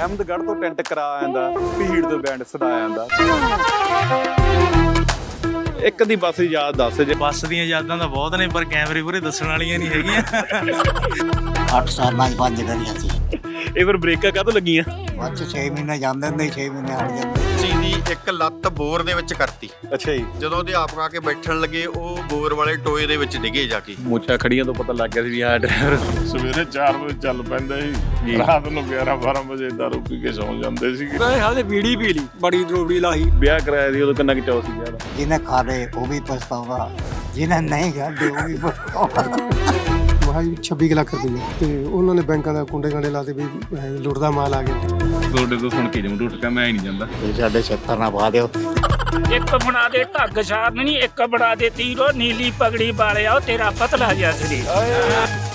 ਅਹਿਮਦਗੜ੍ਹ ਤੋਂ ਟੈਂਟ ਕਰਾ ਆਂਦਾ ਭੀੜ ਤੋਂ ਬੈਂਡ ਸਦਾ ਆਂਦਾ। ਇੱਕ ਦੀ ਬਸ ਯਾਦ ਦੱਸ ਜੇ। ਬੱਸ ਦੀਆਂ ਯਾਦਾਂ ਤਾਂ ਬਹੁਤ ਨੇ ਪਰ ਕੈਮਰੇ ਪੂਰੇ ਦੱਸਣ ਵਾਲੀਆਂ ਨਹੀਂ ਹੈਗੀਆਂ। 8 ਸਾਲਾਂ ਚ ਪੰਜ ਕਰੀਆਂ ਸੀ। ਇਹ ਫਿਰ ਬ੍ਰੇਕਾਂ ਕਾਹਤੋਂ ਲੱਗੀਆਂ? ਬਾਅਦ 6 ਮਹੀਨੇ ਜਾਂਦੇ ਹੁੰਦੇ 6 ਮਹੀਨੇ ਹਟ ਜਾਂਦੇ। ਸੀ ਦੀ ਇੱਕ ਲੱਤ ਬੋਰ ਦੇ ਵਿੱਚ ਕਰਤੀ। ਅੱਛਾ ਜੀ। ਜਦੋਂ ਅਧਿਆਪਕ ਆ ਕੇ ਬੈਠਣ ਲੱਗੇ ਉਹ ਬੋਰ ਵਾਲੇ ਟੋਏ ਦੇ ਵਿੱਚ ਡਿੱਗੇ ਜਾ ਕੇ। ਮੁੱਛਾਂ ਖੜੀਆਂ ਤੋਂ ਪਤਾ ਲੱਗ ਗਿਆ ਸੀ ਵੀ ਆਹ ਡਰਾਈਵਰ ਸਵੇਰੇ 4 ਵਜੇ ਚੱਲ ਪੈਂਦੇ ਸੀ। ਰਾਤ ਨੂੰ 11 12 ਵਜੇ ਦਾਰੂ ਪੀ ਕੇ ਸੌਂ ਜਾਂਦੇ ਸੀ ਹਾਲੇ ਬੀੜੀ ਪੀ ਲਈ ਬੜੀ ਦਰੋੜੀ ਲਾਹੀ। ਵਿਆਹ ਕਰਾਇਆ ਸੀ ਉਦੋਂ ਕਿੰਨਾ ਕਿ ਚਾਅ ਸੀ ਜਿਹਨੇ ਖਾ ਲਏ ਉਹ ਵੀ ਪਛਤਾਵਾ ਜਿਹਨੇ ਨਹੀਂ ਖਾਦੇ ਉਹ ਵੀ ਪਛਤਾਵਾ ਮਹਾ 26 ਕੁ ਲੱਖ ਰੁਪਏ ਤੇ ਉਹਨਾਂ ਨੇ ਬੈਂਕਾਂ ਦਾ ਕੁੰਡੇ ਕਾਂਡੇ ਲਾਤੇ ਵੀ ਐਂ ਲੁੱਟਦਾ ਮਾਲ ਆ ਗਿਆ। ਤੁਹਾਡੇ ਤੋਂ ਸੁਣ ਕੇ ਜਮ ਟੁੱਟ ਕੇ ਮੈਂ ਹੀ ਨਹੀਂ ਜਾਂਦਾ। ਇਹ ਸਾਡੇ ਛੱਤਰ ਨਾ ਪਾ ਦਿਓ। ਇੱਕ ਬਣਾ ਦੇ ਢੱਗ ਸ਼ਾਰਨ ਨਹੀਂ ਇੱਕ ਬਣਾ ਦੇ ਤੀਰੋ ਨੀਲੀ ਪਗੜੀ ਵਾਲਿਆ ਉਹ ਤੇਰਾ ਪਤਲਾ ਜਿਹਾ ਸਰੀਰ।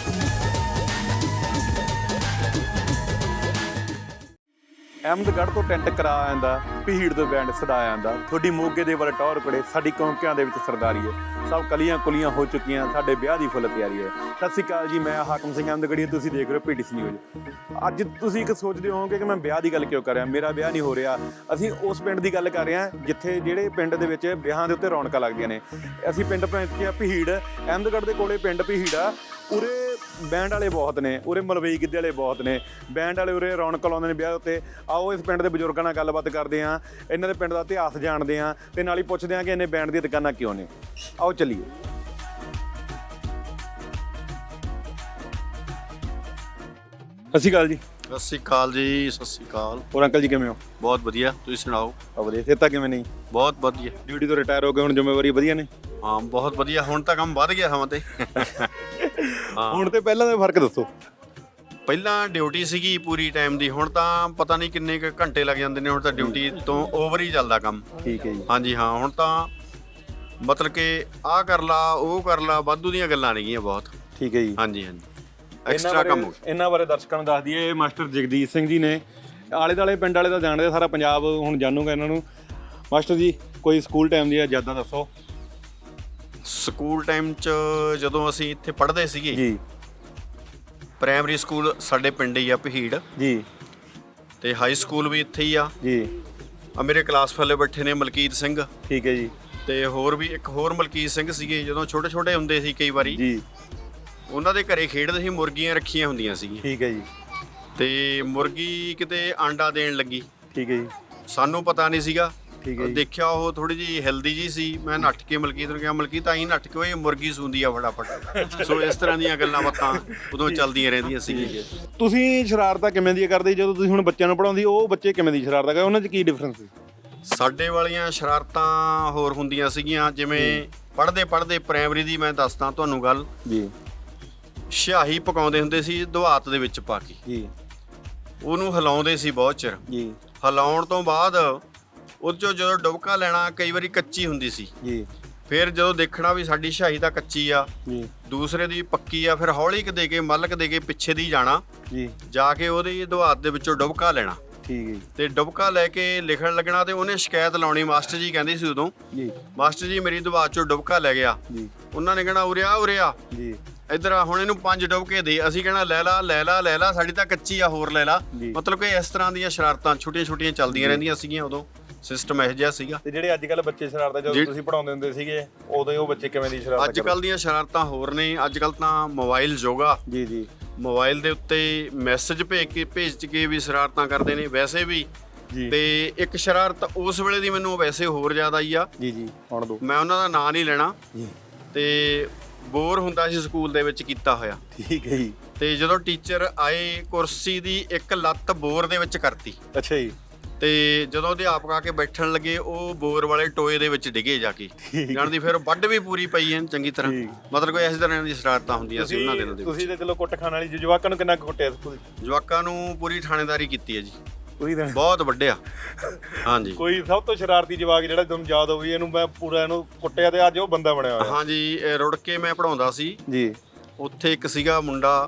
ਅਹਿਮਦਗੜ੍ਹ ਤੋਂ ਟੈਂਟ ਕਰਾ ਆਂਦਾ, ਭੀੜ ਤੋਂ ਬੈਂਡ ਸਦਾ ਆਂਦਾ। ਤੁਹਾਡੀ ਮੋਗੇ ਦੇ ਵੱਲ ਟੌਰ ਕੁੜੇ ਸਾਡੀ ਕੌਂਕਿਆਂ ਦੇ ਵਿੱਚ ਸਰਦਾਰੀ ਹੈ ਸਭ ਕਲੀਆਂ ਕੁਲੀਆਂ ਹੋ ਚੁੱਕੀਆਂ, ਸਾਡੇ ਵਿਆਹ ਦੀ ਫੁੱਲ ਤਿਆਰੀ ਹੈ ਸਤਿ ਸ਼੍ਰੀ ਅਕਾਲ ਜੀ, ਮੈਂ ਹਾਕਮ ਸਿੰਘ ਅਹਿਮਦਗੜ੍ਹੀ ਤੁਸੀਂ ਦੇਖ ਰਹੇ ਹੋ ਪੀਟੀਸੀ ਨਿਊਜ਼ ਅੱਜ ਤੁਸੀਂ ਇੱਕ ਸੋਚਦੇ ਹੋਵੋਗੇ ਕਿ ਮੈਂ ਵਿਆਹ ਦੀ ਗੱਲ ਕਿਉਂ ਕਰ ਰਿਹਾ? ਮੇਰਾ ਵਿਆਹ ਨਹੀਂ ਹੋ ਰਿਹਾ। ਅਸੀਂ ਉਸ ਪਿੰਡ ਦੀ ਗੱਲ ਕਰ ਰਹੇ ਹਾਂ, ਜਿੱਥੇ ਜਿਹੜੇ ਪਿੰਡ ਦੇ ਵਿੱਚ ਵਿਆਹਾਂ ਦੇ ਉੱਤੇ ਰੌਣਕਾਂ ਲੱਗਦੀਆਂ ਨੇ। ਅਸੀਂ ਪਿੰਡ ਪਹੁੰਚੇ ਆ ਭੀੜ, ਅਹਿਮਦਗੜ੍ਹ ਦੇ ਕੋਲੇ ਪਿੰਡ ਭੀੜ ਆ। ਉਰੇ ਬੈਂਡ ਵਾਲੇ ਬਹੁਤ ਨੇ ਉਰੇ ਮਲਵਈ ਗਿੱਧੇ ਵਾਲੇ ਬਹੁਤ ਨੇ। ਬੈਂਡ ਵਾਲੇ ਉਰੇ ਰੌਣਕ ਲਾਉਂਦੇ ਨੇ ਵਿਆਹ ਉੱਤੇ। ਆਓ ਇਸ ਪਿੰਡ ਦੇ ਬਜ਼ੁਰਗਾਂ ਨਾਲ ਗੱਲਬਾਤ ਕਰਦੇ ਹਾਂ। ਇਹਨਾਂ ਦੇ ਪਿੰਡ ਦਾ ਇਤਿਹਾਸ ਜਾਣਦੇ ਹਾਂ ਤੇ ਨਾਲ ਹੀ ਪੁੱਛਦੇ ਹਾਂ ਕਿ ਇਹਨੇ ਬੈਂਡ ਦੀਆਂ ਦੁਕਾਨਾਂ ਕਿਉਂ ਨੇ। ਆਓ ਚੱਲੀਏ। ਸਤਿ ਸ਼੍ਰੀ ਅਕਾਲ ਜੀ। ਸਤਿ ਸ੍ਰੀ ਅਕਾਲ ਜੀ ਸਤਿ ਸ੍ਰੀ ਅਕਾਲ। ਹੋਰ ਅੰਕਲ ਜੀ ਕਿਵੇਂ ਹੋ? ਬਹੁਤ ਵਧੀਆ ਤੁਸੀਂ ਸੁਣਾਓ? ਆ ਵਧੀਆ ਸਿਹਤਾਂ ਕਿਵੇਂ ਨਹੀਂ ਬਹੁਤ ਵਧੀਆ। ਡਿਊਟੀ ਤੋਂ ਰਿਟਾਇਰ ਹੋ ਗਏ ਹੁਣ ਜ਼ਿੰਮੇਵਾਰੀ ਵਧੀਆ ਨੇ? ਹਾਂ ਬਹੁਤ ਵਧੀਆ ਹੁਣ ਤਾਂ ਕੰਮ ਵੱਧ ਗਿਆ ਹਵਾਂ ਤੇ। ਹੁਣ ਤੇ ਪਹਿਲਾਂ ਦਾ ਫ਼ਰਕ ਦੱਸੋ। ਪਹਿਲਾਂ ਡਿਊਟੀ ਸੀਗੀ ਪੂਰੀ ਟਾਈਮ ਦੀ ਹੁਣ ਤਾਂ ਪਤਾ ਨਹੀਂ ਕਿੰਨੇ ਕੁ ਘੰਟੇ ਲੱਗ ਜਾਂਦੇ ਨੇ ਹੁਣ ਤਾਂ ਡਿਊਟੀ ਤੋਂ ਓਵਰ ਹੀ ਚੱਲਦਾ ਕੰਮ। ਠੀਕ ਹੈ ਜੀ। ਹਾਂਜੀ ਹਾਂ ਹੁਣ ਤਾਂ ਮਤਲਬ ਕਿ ਆਹ ਕਰ ਲਾ ਉਹ ਕਰ ਲਾ ਵਾਧੂ ਦੀਆਂ ਗੱਲਾਂ ਨੇਗੀਆਂ ਬਹੁਤ। ਠੀਕ ਹੈ ਜੀ। ਹਾਂਜੀ ਹਾਂਜੀ। ਐਕਸਟਰਾ ਕੰਮ ਹੋ ਗਿਆ। ਇਹਨਾਂ ਬਾਰੇ ਦਰਸ਼ਕਾਂ ਨੂੰ ਦੱਸ ਦਈਏ ਇਹ ਮਾਸਟਰ ਜਗਦੀਸ਼ ਸਿੰਘ ਜੀ ਨੇ। ਆਲੇ ਦਾਲੇ ਪਿੰਡ ਵਾਲੇ ਤਾਂ ਜਾਣਦੇ ਆ, ਸਾਰਾ ਪੰਜਾਬ ਹੁਣ ਜਾਣੂਗਾ ਇਹਨਾਂ ਨੂੰ। ਮਾਸਟਰ ਜੀ ਕੋਈ ਸਕੂਲ ਟਾਈਮ ਦੀਆਂ ਯਾਦਾਂ ਦੱਸੋ। ਸਕੂਲ ਟਾਈਮ 'ਚ ਜਦੋਂ ਅਸੀਂ ਇੱਥੇ ਪੜ੍ਹਦੇ ਸੀਗੇ ਜੀ। ਪ੍ਰਾਇਮਰੀ ਸਕੂਲ ਸਾਡੇ ਪਿੰਡ ਹੀ ਆ ਪਹੀੜ ਜੀ। ਤੇ ਹਾਈ ਸਕੂਲ ਵੀ ਇੱਥੇ ਹੀ ਆ। ਜੀ। ਆ ਮੇਰੇ ਕਲਾਸ ਫੈਲੇ ਬੈਠੇ ਨੇ ਮਲਕੀਤ ਸਿੰਘ। ਠੀਕ ਹੈ ਜੀ। ਤੇ ਹੋਰ ਵੀ ਇੱਕ ਹੋਰ ਮਲਕੀਤ ਸਿੰਘ ਸੀਗੇ ਜਦੋਂ ਛੋਟੇ ਛੋਟੇ ਹੁੰਦੇ ਸੀ ਕਈ ਵਾਰੀ। ਜੀ। ਉਹਨਾਂ ਦੇ ਘਰੇ ਖੇਡਦੇ ਸੀ ਮੁਰਗੀਆਂ ਰੱਖੀਆਂ ਹੁੰਦੀਆਂ ਸੀਗੀਆਂ। ਠੀਕ ਹੈ ਜੀ। ਤੇ ਮੁਰਗੀ ਕਿਤੇ ਆਂਡਾ ਦੇਣ ਲੱਗੀ। ਠੀਕ ਹੈ ਜੀ। ਸਾਨੂੰ ਪਤਾ ਨਹੀਂ ਸੀਗਾ ਠੀਕ ਹੈ ਜੀ। ਦੇਖਿਆ ਉਹ ਥੋੜੀ ਜੀ ਹੈਲਦੀ ਜੀ ਸੀ। ਮੈਂ ਨੱਠ ਕੇ ਮਲਕੀਤ ਨੂੰ ਕਿਹਾ ਮਲਕੀਤ ਆਈ ਨੱਠ ਕੇ ਓਏ ਮੁਰਗੀ ਸੂੰਦੀ ਆ ਫਟਾਫਟ ਸੋ ਇਸ ਤਰ੍ਹਾਂ ਦੀਆਂ ਗੱਲਾਂ ਬਾਤਾਂ ਉਦੋਂ ਚੱਲਦੀਆਂ ਰਹਿੰਦੀਆਂ ਸੀ ਤੁਸੀਂ ਸ਼ਰਾਰਤਾਂ ਕਿਵੇਂ ਦੀਆਂ ਕਰਦੇ ਸੀ? ਜਦੋਂ ਤੁਸੀਂ ਹੁਣ ਬੱਚਿਆਂ ਨੂੰ ਪੜਾਉਂਦੀ ਉਹ ਬੱਚੇ ਕਿਵੇਂ ਦੀ ਸ਼ਰਾਰਤਾਂ ਕਰਦੇ? ਉਹਨਾਂ 'ਚ ਕੀ ਡਿਫਰੈਂਸ ਸੀ? ਸਾਡੇ ਵਾਲੀਆਂ ਸ਼ਰਾਰਤਾਂ ਹੋਰ ਹੁੰਦੀਆਂ ਸੀਗੀਆਂ ਜਿਵੇਂ ਪੜ੍ਹਦੇ ਪੜ੍ਹਦੇ ਪ੍ਰਾਇਮਰੀ ਦੀ ਮੈਂ ਦੱਸਦਾ ਤੁਹਾਨੂੰ ਗੱਲ। ਜੀ। ਸਿਆਹੀ ਪਕਾਉਂਦੇ ਹੁੰਦੇ ਸੀ ਦਵਾਤ ਦੇ ਵਿੱਚ ਪਾ ਕੇ। ਜੀ। ਉਹਨੂੰ ਹਿਲਾਉਂਦੇ ਸੀ ਬਹੁਤ ਚਿਰ। ਜੀ। ਹਿਲਾਉਣ ਤੋਂ ਬਾਅਦ ਉਹ 'ਚੋਂ ਜਦੋਂ ਡੁਬਕਾ ਲੈਣਾ ਕਈ ਵਾਰੀ ਕੱਚੀ ਹੁੰਦੀ ਸੀ। ਜੀ। ਫਿਰ ਜਦੋਂ ਦੇਖਣਾ ਵੀ ਸਾਡੀ ਸਿਆਹੀ ਤਾਂ ਕੱਚੀ ਆ ਜੀ। ਦੂਸਰੇ ਦੀ ਪੱਕੀ ਆ ਫਿਰ ਹੌਲੀ ਕ ਦੇ ਕੇ ਮਲਕ ਦੇ ਕੇ ਪਿੱਛੇ ਦੀ ਜਾਣਾ ਜੀ। ਜਾ ਕੇ ਉਹਦੇ ਦਵਾਤ ਦੇ ਵਿੱਚੋਂ ਡੁਬਕਾ ਲੈਣਾ। ਠੀਕ ਹੈ ਜੀ। ਤੇ ਡੁਬਕਾ ਲੈ ਕੇ ਲਿਖਣ ਲੱਗਣਾ ਤੇ ਉਹਨੇ ਸ਼ਿਕਾਇਤ ਲਾਉਣੀ ਮਾਸਟਰ ਜੀ ਕਹਿੰਦੇ ਸੀ ਉਦੋਂ। ਜੀ। ਮਾਸਟਰ ਜੀ ਮੇਰੀ ਦਵਾਤ ਚੋਂ ਡੁਬਕਾ ਲੈ ਗਿਆ। ਜੀ। ਉਹਨਾਂ ਨੇ ਕਹਿਣਾ ਉਰਿਆ ਉਰਿਆ ਜੀ। ਇੱਧਰ ਆ ਹੁਣ ਇਹਨੂੰ ਪੰਜ ਡੁਬਕੇ ਦੇ। ਅਸੀਂ ਕਹਿਣਾ ਲੈ ਲਾ ਲੈ ਲਾ ਲੈ ਲਾ ਸਾਡੀ ਤਾਂ ਕੱਚੀ ਆ ਹੋਰ ਲੈ ਲਾ। ਮਤਲਬ ਕਿ ਇਸ ਤਰ੍ਹਾਂ ਦੀਆਂ ਸ਼ਰਾਰਤਾਂ ਛੋਟੀਆਂ ਛੋਟੀਆਂ ਚੱਲਦੀਆਂ ਰਹਿੰਦੀਆਂ ਸੀਗੀਆਂ ਉਦੋਂ। ਸਿਸਟਮ ਇਹੋ ਜਿਹਾ ਸੀਗਾ। ਤੇ ਜਿਹੜੇ ਅੱਜ ਕੱਲ ਬੱਚੇ ਸ਼ਰਾਰਤਾਂ ਜਦੋਂ ਜੀ- ਤੁਸੀਂ ਪੜਾਉਂਦੇ ਹੁੰਦੇ ਸੀਗੇ ਉਦੋਂ ਹੀ ਉਹ ਬੱਚੇ ਕਿਵੇਂ ਦੀ ਸ਼ਰਾਰਤਾਂ ਅੱਜ ਕੱਲ ਦੀਆਂ ਸ਼ਰਾਰਤਾਂ ਹੋਰ ਨੇ। ਅੱਜ ਕੱਲ ਤਾਂ ਮੋਬਾਈਲ ਯੋਗਾ। ਜੀ ਜੀ। ਮੋਬਾਈਲ ਦੇ ਉੱਤੇ ਮੈਸੇਜ ਭੇਜ ਕੇ ਭੇਜ ਕੇ ਵੀ ਸ਼ਰਾਰਤਾਂ ਕਰਦੇ ਨੇ। ਵੈਸੇ ਵੀ ਜੀ। ਤੇ ਇੱਕ ਸ਼ਰਾਰਤ ਉਸ ਵੇਲੇ ਦੀ ਮੈਨੂੰ ਵੈਸੇ ਹੋਰ ਜ਼ਿਆਦਾ ਹੀ ਆ। ਜੀ ਜੀ। ਹੁਣ ਦੋ। ਮੈਂ ਉਹਨਾਂ ਦਾ ਨਾਂ ਨਹੀਂ ਲੈਣਾ। ਜੀ। ਤੇ ਬੋਰ ਹੁੰਦਾ ਸੀ ਸਕੂਲ ਦੇ ਵਿੱਚ ਕੀਤਾ ਹੋਇਆ। ਠੀਕ ਹੈ ਜੀ। ਤੇ ਜਦੋਂ ਟੀਚਰ ਆਏ ਕੁਰਸੀ ਦੀ ਇੱਕ ਲੱਤ ਬੋਰ ਦੇ ਵਿੱਚ ਕਰਤੀ। ਅੱਛਾ ਜੀ। ਤੇ ਜਦੋਂ ਅਧਿਆਪਕ ਆ ਕੇ ਬੈਠਣ ਲੱਗੇ ਉਹ ਬੋਰ ਵਾਲੇ ਟੋਏ ਦੇ ਵਿੱਚ ਡਿੱਗੇ ਜਾ ਕੇ। ਜਾਣਦੀ ਫਿਰ ਵੱਢ ਵੀ ਪੂਰੀ ਪਈ ਐ ਚੰਗੀ ਤਰ੍ਹਾਂ। ਮਤਲਬ ਕੋਈ ਇਸ ਤਰ੍ਹਾਂ ਦੀ ਸ਼ਰਾਰਤਾਂ ਹੁੰਦੀਆਂ ਸੀ ਉਹਨਾਂ ਦਿਨਾਂ ਦੇ ਤੁਸੀਂ ਵਿੱਚ। ਤੇ ਚਲੋ ਕੁੱਟ ਖਾਣ ਵਾਲੀ ਜਵਾਕਾਂ ਨੂੰ ਕਿੰਨਾ ਕੁੱਟਿਆ ਸਕੂਲ ਜਵਾਕਾਂ ਨੂੰ ਪੂਰੀ ਥਾਣੇਦਾਰੀ ਕੀਤੀ ਹੈ ਜੀ। ਤੁਸੀਂ ਤਾਂ ਬਹੁਤ ਵੱਡਿਆ ਹਾਂਜੀ। ਕੋਈ ਸਭ ਤੋਂ ਸ਼ਰਾਰਤੀ ਜਵਾਕ ਜਿਹੜਾ ਤੁਹਾਨੂੰ ਯਾਦ ਹੋਵੇ ਇਹਨੂੰ ਮੈਂ ਪੂਰਾ ਇਹਨੂੰ ਕੁੱਟਿਆ ਤੇ ਅੱਜ ਉਹ ਬੰਦਾ ਬਣਿਆ ਹੋਇਆ। ਹਾਂਜੀ ਰੁੜ ਕੇ ਮੈਂ ਪੜਾਉਂਦਾ ਸੀ। ਜੀ। ਉੱਥੇ ਇੱਕ ਸੀਗਾ ਮੁੰਡਾ